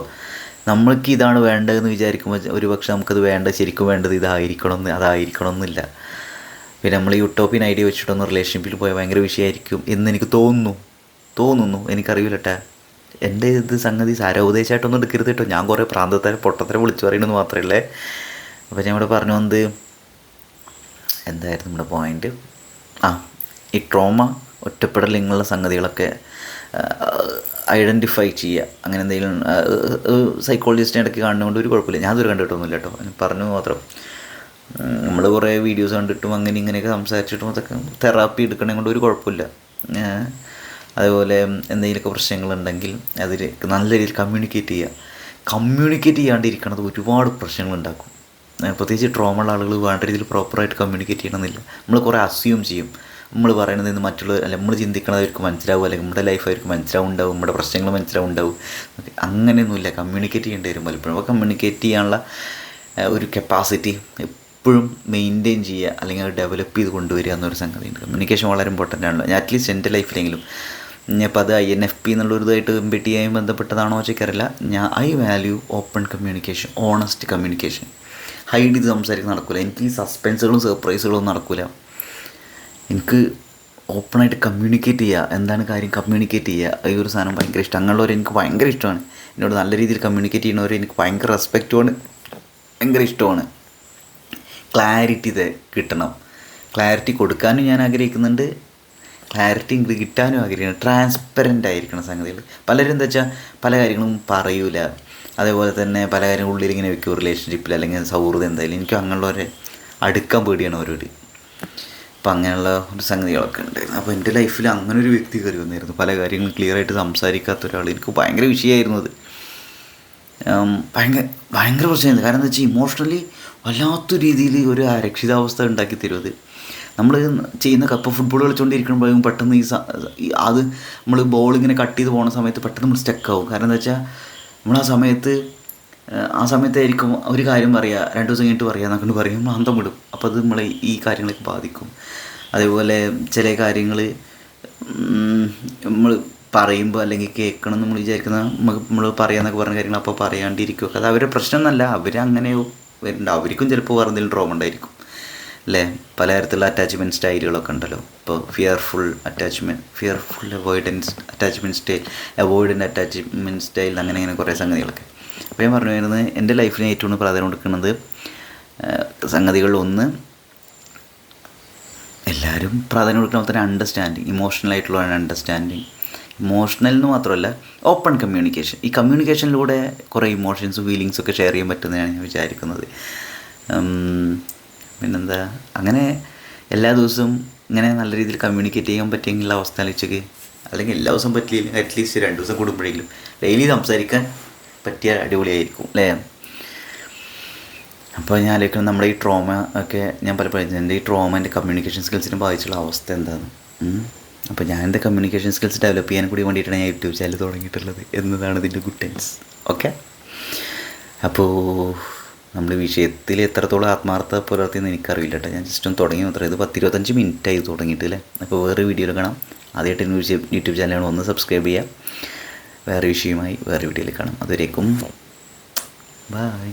നമ്മൾക്ക് ഇതാണ് വേണ്ടതെന്ന് വിചാരിക്കുമ്പോൾ ഒരു പക്ഷെ നമുക്കത് വേണ്ട ശരിക്കും വേണ്ടത് ഇതായിരിക്കണം എന്ന് അതായിരിക്കണം എന്നില്ല. പിന്നെ നമ്മൾ ഈ യുട്ടോപ്പിയൻ ഐഡിയ വെച്ചിട്ടൊന്ന് റിലേഷൻഷിപ്പിൽ പോയാൽ ഭയങ്കര വിഷയമായിരിക്കും എന്ന് എനിക്ക് തോന്നുന്നു. തോന്നുന്നു. എനിക്കറിയില്ലട്ടെ എന്റെ ഇത് സംഗതി സാരോപദേശമായിട്ടൊന്നും എടുക്കരുത് കേട്ടോ ഞാൻ കുറേ പ്രാന്തത്തരെ പൊട്ടത്തരെ വിളിച്ചു പറയണമെന്ന് മാത്രമല്ലേ. അപ്പോൾ ഞാൻ ഇവിടെ പറഞ്ഞു വന്നത് എന്തായിരുന്നു നമ്മുടെ പോയിന്റ് ആ ഈ ട്രോമ ഒറ്റപ്പെടൽ ഇങ്ങനെയുള്ള സംഗതികളൊക്കെ ഐഡന്റിഫൈ ചെയ്യുക. അങ്ങനെ എന്തെങ്കിലും സൈക്കോളജിസ്റ്റിനെ ഇടയ്ക്ക് കാണുന്നതുകൊണ്ട് ഒരു കുഴപ്പമില്ല. ഞാൻ അതൊരു കണ്ടിട്ടൊന്നുമില്ല കേട്ടോ. പറഞ്ഞു മാത്രം. നമ്മൾ കുറേ വീഡിയോസ് കണ്ടിട്ടും അങ്ങനെ ഇങ്ങനെയൊക്കെ സംസാരിച്ചിട്ടും അതൊക്കെ തെറാപ്പി എടുക്കണേ കൊണ്ട് ഒരു കുഴപ്പമില്ല. അതേപോലെ എന്തെങ്കിലുമൊക്കെ പ്രശ്നങ്ങളുണ്ടെങ്കിൽ അതിൽ നല്ല രീതിയിൽ കമ്മ്യൂണിക്കേറ്റ് ചെയ്യുക. കമ്മ്യൂണിക്കേറ്റ് ചെയ്യാണ്ടിരിക്കണത് ഒരുപാട് പ്രശ്നങ്ങളുണ്ടാക്കും. പ്രത്യേകിച്ച് ട്രോമ ഉള്ള ആളുകൾ വേണ്ട രീതിയിൽ പ്രോപ്പറായിട്ട് കമ്മ്യൂണിക്കേറ്റ് ചെയ്യണമെന്നില്ല. നമ്മൾ കുറേ അസ്യൂം ചെയ്യും. നമ്മൾ പറയുന്നത് ഇന്ന് മറ്റുള്ളവർ അല്ല നമ്മൾ ചിന്തിക്കണത് അവർക്ക് മനസ്സിലാവും അല്ലെങ്കിൽ നമ്മുടെ ലൈഫ് അവർക്ക് മനസ്സിലാവുണ്ടാവും നമ്മുടെ പ്രശ്നങ്ങൾ മനസ്സിലാവുണ്ടാവും. അങ്ങനെയൊന്നുമില്ല. കമ്മ്യൂണിക്കേറ്റ് ചെയ്യേണ്ടി വരും പലപ്പോഴും. അപ്പോൾ കമ്മ്യൂണിക്കേറ്റ് ചെയ്യാനുള്ള ഒരു കപ്പാസിറ്റി എപ്പോഴും മെയിന്റെയിൻ ചെയ്യുക അല്ലെങ്കിൽ അത് ഡെവലപ്പ് ചെയ്ത് കൊണ്ടുവരിക എന്നൊരു സംഗതിയുണ്ട് കമ്മ്യൂണിക്കേഷൻ വളരെ ഇമ്പോർട്ടന്റ് ആണല്ലോ. ഞാൻ അറ്റ്ലീസ്റ്റ് എന്റെ ലൈഫിലെങ്കിലും ഞാനിപ്പോൾ അത് ഐ എൻ എഫ് പി എന്നുള്ളൊരിതായിട്ട് എം ബി ടി ആയി ബന്ധപ്പെട്ടതാണോ ചോദിക്കാറില്ല. ഞാൻ I value open communication honest communication hide ഇത് സംസാരിക്കാൻ നടക്കില്ല എനിക്ക് സസ്പെൻസുകളും സർപ്രൈസുകളും നടക്കില്ല എനിക്ക് ഓപ്പണായിട്ട് കമ്മ്യൂണിക്കേറ്റ് ചെയ്യുക എന്താണ് കാര്യം കമ്മ്യൂണിക്കേറ്റ് ചെയ്യുക ഈ ഒരു സാധനം ഭയങ്കര ഇഷ്ടം. അങ്ങനെയുള്ളവർ എനിക്ക് ഭയങ്കര ഇഷ്ടമാണ്. എന്നോട് നല്ല രീതിയിൽ കമ്മ്യൂണിക്കേറ്റ് ചെയ്യുന്നവർ എനിക്ക് ഭയങ്കര റെസ്പെക്റ്റുമാണ് ഭയങ്കര ഇഷ്ടമാണ്. ക്ലാരിറ്റി ഇത് കിട്ടണം. ക്ലാരിറ്റി കൊടുക്കാനും ഞാൻ ആഗ്രഹിക്കുന്നുണ്ട്. ക്ലാരിറ്റി കിട്ടാനും ആഗ്രഹിക്കുന്നു ട്രാൻസ്പെറന്റ് ആയിരിക്കണം സംഗതികൾ പലരും എന്താ വെച്ചാൽ പല കാര്യങ്ങളും പറയൂല. അതേപോലെ തന്നെ പല കാര്യങ്ങളും ഉള്ളിൽ ഇങ്ങനെ വെക്കും. റിലേഷൻഷിപ്പിൽ അല്ലെങ്കിൽ സൗഹൃദം എന്തായാലും എനിക്കും അങ്ങനെയുള്ളവരെ അടുക്കാൻ പേടിയാണ് അവരോട്. അപ്പം അങ്ങനെയുള്ള ഒരു സംഗതികളൊക്കെ ഉണ്ടായിരുന്നു. അപ്പോൾ എന്റെ ലൈഫിൽ അങ്ങനെ ഒരു വ്യക്തി കയറി വന്നിരുന്നു. പല കാര്യങ്ങളും ക്ലിയർ ആയിട്ട് സംസാരിക്കാത്ത ഒരാൾ എനിക്ക് ഭയങ്കര വിഷയമായിരുന്നു അത്. ഭയങ്കര ഭയങ്കര പ്രശ്നമായിരുന്നു. കാരണം എന്താ വെച്ചാൽ ഇമോഷണലി വല്ലാത്ത രീതിയിൽ ഒരു അരക്ഷിതാവസ്ഥ ഉണ്ടാക്കി തരും നമ്മൾ ചെയ്യുന്ന കപ്പ് ഫുട്ബോൾ കളിച്ചുകൊണ്ടിരിക്കുമ്പോഴും പെട്ടെന്ന് ഈ അത് നമ്മൾ ബോൾ ഇങ്ങനെ കട്ട് ചെയ്ത് പോകുന്ന സമയത്ത് പെട്ടെന്ന് നമ്മൾ സ്റ്റക്ക് ആവും. കാരണം എന്താ വെച്ചാൽ നമ്മൾ ആ സമയത്ത് ആ സമയത്തായിരിക്കും ഒരു കാര്യം പറയുക രണ്ട് ദിവസം കഴിഞ്ഞിട്ട് പറയുക എന്നൊക്കെ പറയും. നമ്മൾ അന്തം വിടും. അപ്പോൾ അത് നമ്മളെ ഈ കാര്യങ്ങളൊക്കെ ബാധിക്കും. അതേപോലെ ചില കാര്യങ്ങൾ നമ്മൾ പറയുമ്പോൾ അല്ലെങ്കിൽ കേൾക്കണം നമ്മൾ വിചാരിക്കുന്ന നമുക്ക് നമ്മൾ പറയാന്നൊക്കെ പറഞ്ഞ കാര്യങ്ങൾ അപ്പോൾ പറയാണ്ടിരിക്കും. അത് അവരുടെ പ്രശ്നം എന്നല്ല അവരങ്ങനെ വരുന്നുണ്ട് അവർക്കും ചിലപ്പോൾ വേറെ എന്തെങ്കിലും ട്രോമ ഉണ്ടായിരിക്കും. അല്ലേ? പലതരത്തിലുള്ള അറ്റാച്ച്മെന്റ് സ്റ്റൈലുകളൊക്കെ ഉണ്ടല്ലോ. ഇപ്പോൾ fearful attachment fearful avoidance attachment style avoidant attachment style അങ്ങനെ അങ്ങനെ കുറേ സംഗതികളൊക്കെ. അപ്പോൾ ഞാൻ പറഞ്ഞു വരുന്നത് എന്റെ ലൈഫിന് ഏറ്റവും കൂടുതൽ പ്രാധാന്യം കൊടുക്കുന്നത് സംഗതികളിൽ ഒന്ന് എല്ലാവരും പ്രാധാന്യം കൊടുക്കുന്ന പോലെ തന്നെ അണ്ടർസ്റ്റാൻഡിങ് ഇമോഷണൽ ആയിട്ടുള്ള അണ്ടർസ്റ്റാൻഡിങ് ഇമോഷണൽ എന്ന് മാത്രമല്ല ഓപ്പൺ കമ്മ്യൂണിക്കേഷൻ ഈ കമ്മ്യൂണിക്കേഷനിലൂടെ കുറേ ഇമോഷൻസും ഫീലിങ്സും ഒക്കെ ഷെയർ ചെയ്യാൻ പറ്റുന്നതാണ് ഞാൻ വിചാരിക്കുന്നത്. പിന്നെന്താ അങ്ങനെ എല്ലാ ദിവസവും ഇങ്ങനെ നല്ല രീതിയിൽ കമ്മ്യൂണിക്കേറ്റ് ചെയ്യാൻ പറ്റിയെങ്കിലുള്ള അവസ്ഥ ആലോചിച്ചൊക്കെ. അല്ലെങ്കിൽ എല്ലാ ദിവസവും പറ്റിയില്ലെങ്കിൽ അറ്റ്ലീസ്റ്റ് രണ്ട് ദിവസം കൂടുമ്പോഴെങ്കിലും. ഡെയിലി സംസാരിക്കാൻ പറ്റിയ അടിപൊളിയായിരിക്കും അല്ലേ? അപ്പോൾ ഞാൻ ആലോചിക്കുന്നത് നമ്മുടെ ഈ ട്രോമ ഒക്കെ ഞാൻ പലപ്പോഴും എന്റെ ഈ ട്രോമ എന്റെ കമ്മ്യൂണിക്കേഷൻ സ്കിൽസിനെ ബാധിച്ചുള്ള അവസ്ഥ എന്താണ്? അപ്പോൾ ഞാൻ എന്റെ കമ്മ്യൂണിക്കേഷൻ സ്കിൽസ് ഡെവലപ്പ് ചെയ്യാൻ കൂടി വേണ്ടിയിട്ടാണ് ഞാൻ യൂട്യൂബ് ചാനൽ തുടങ്ങിയിട്ടുള്ളത് എന്നതാണ് ഇതിന്റെ ഗുഡ് ടൈംസ് ഓക്കെ അപ്പോൾ നമ്മൾ വിഷയത്തിൽ എത്രത്തോളം ആത്മാർത്ഥ പുലർത്തിയെന്ന് എനിക്കറിയില്ല കേട്ടോ. ഞാൻ ജസ്റ്റ് ഒന്ന് തുടങ്ങി മാത്രമേ ഇത് പത്തിരുപത്തഞ്ച് മിനിറ്റ് ആയി തുടങ്ങിയിട്ട് അല്ലേ? അപ്പോൾ വേറെ വീഡിയോയിൽ കാണാം. ആദ്യമായിട്ട് എന്റെ യൂട്യൂബ് ചാനലാണ് ഒന്ന് സബ്സ്ക്രൈബ് ചെയ്യുക. വേറെ വിഷയമായി വേറെ വീഡിയോയിൽ കാണാം. അതുവരേക്കും. ബൈ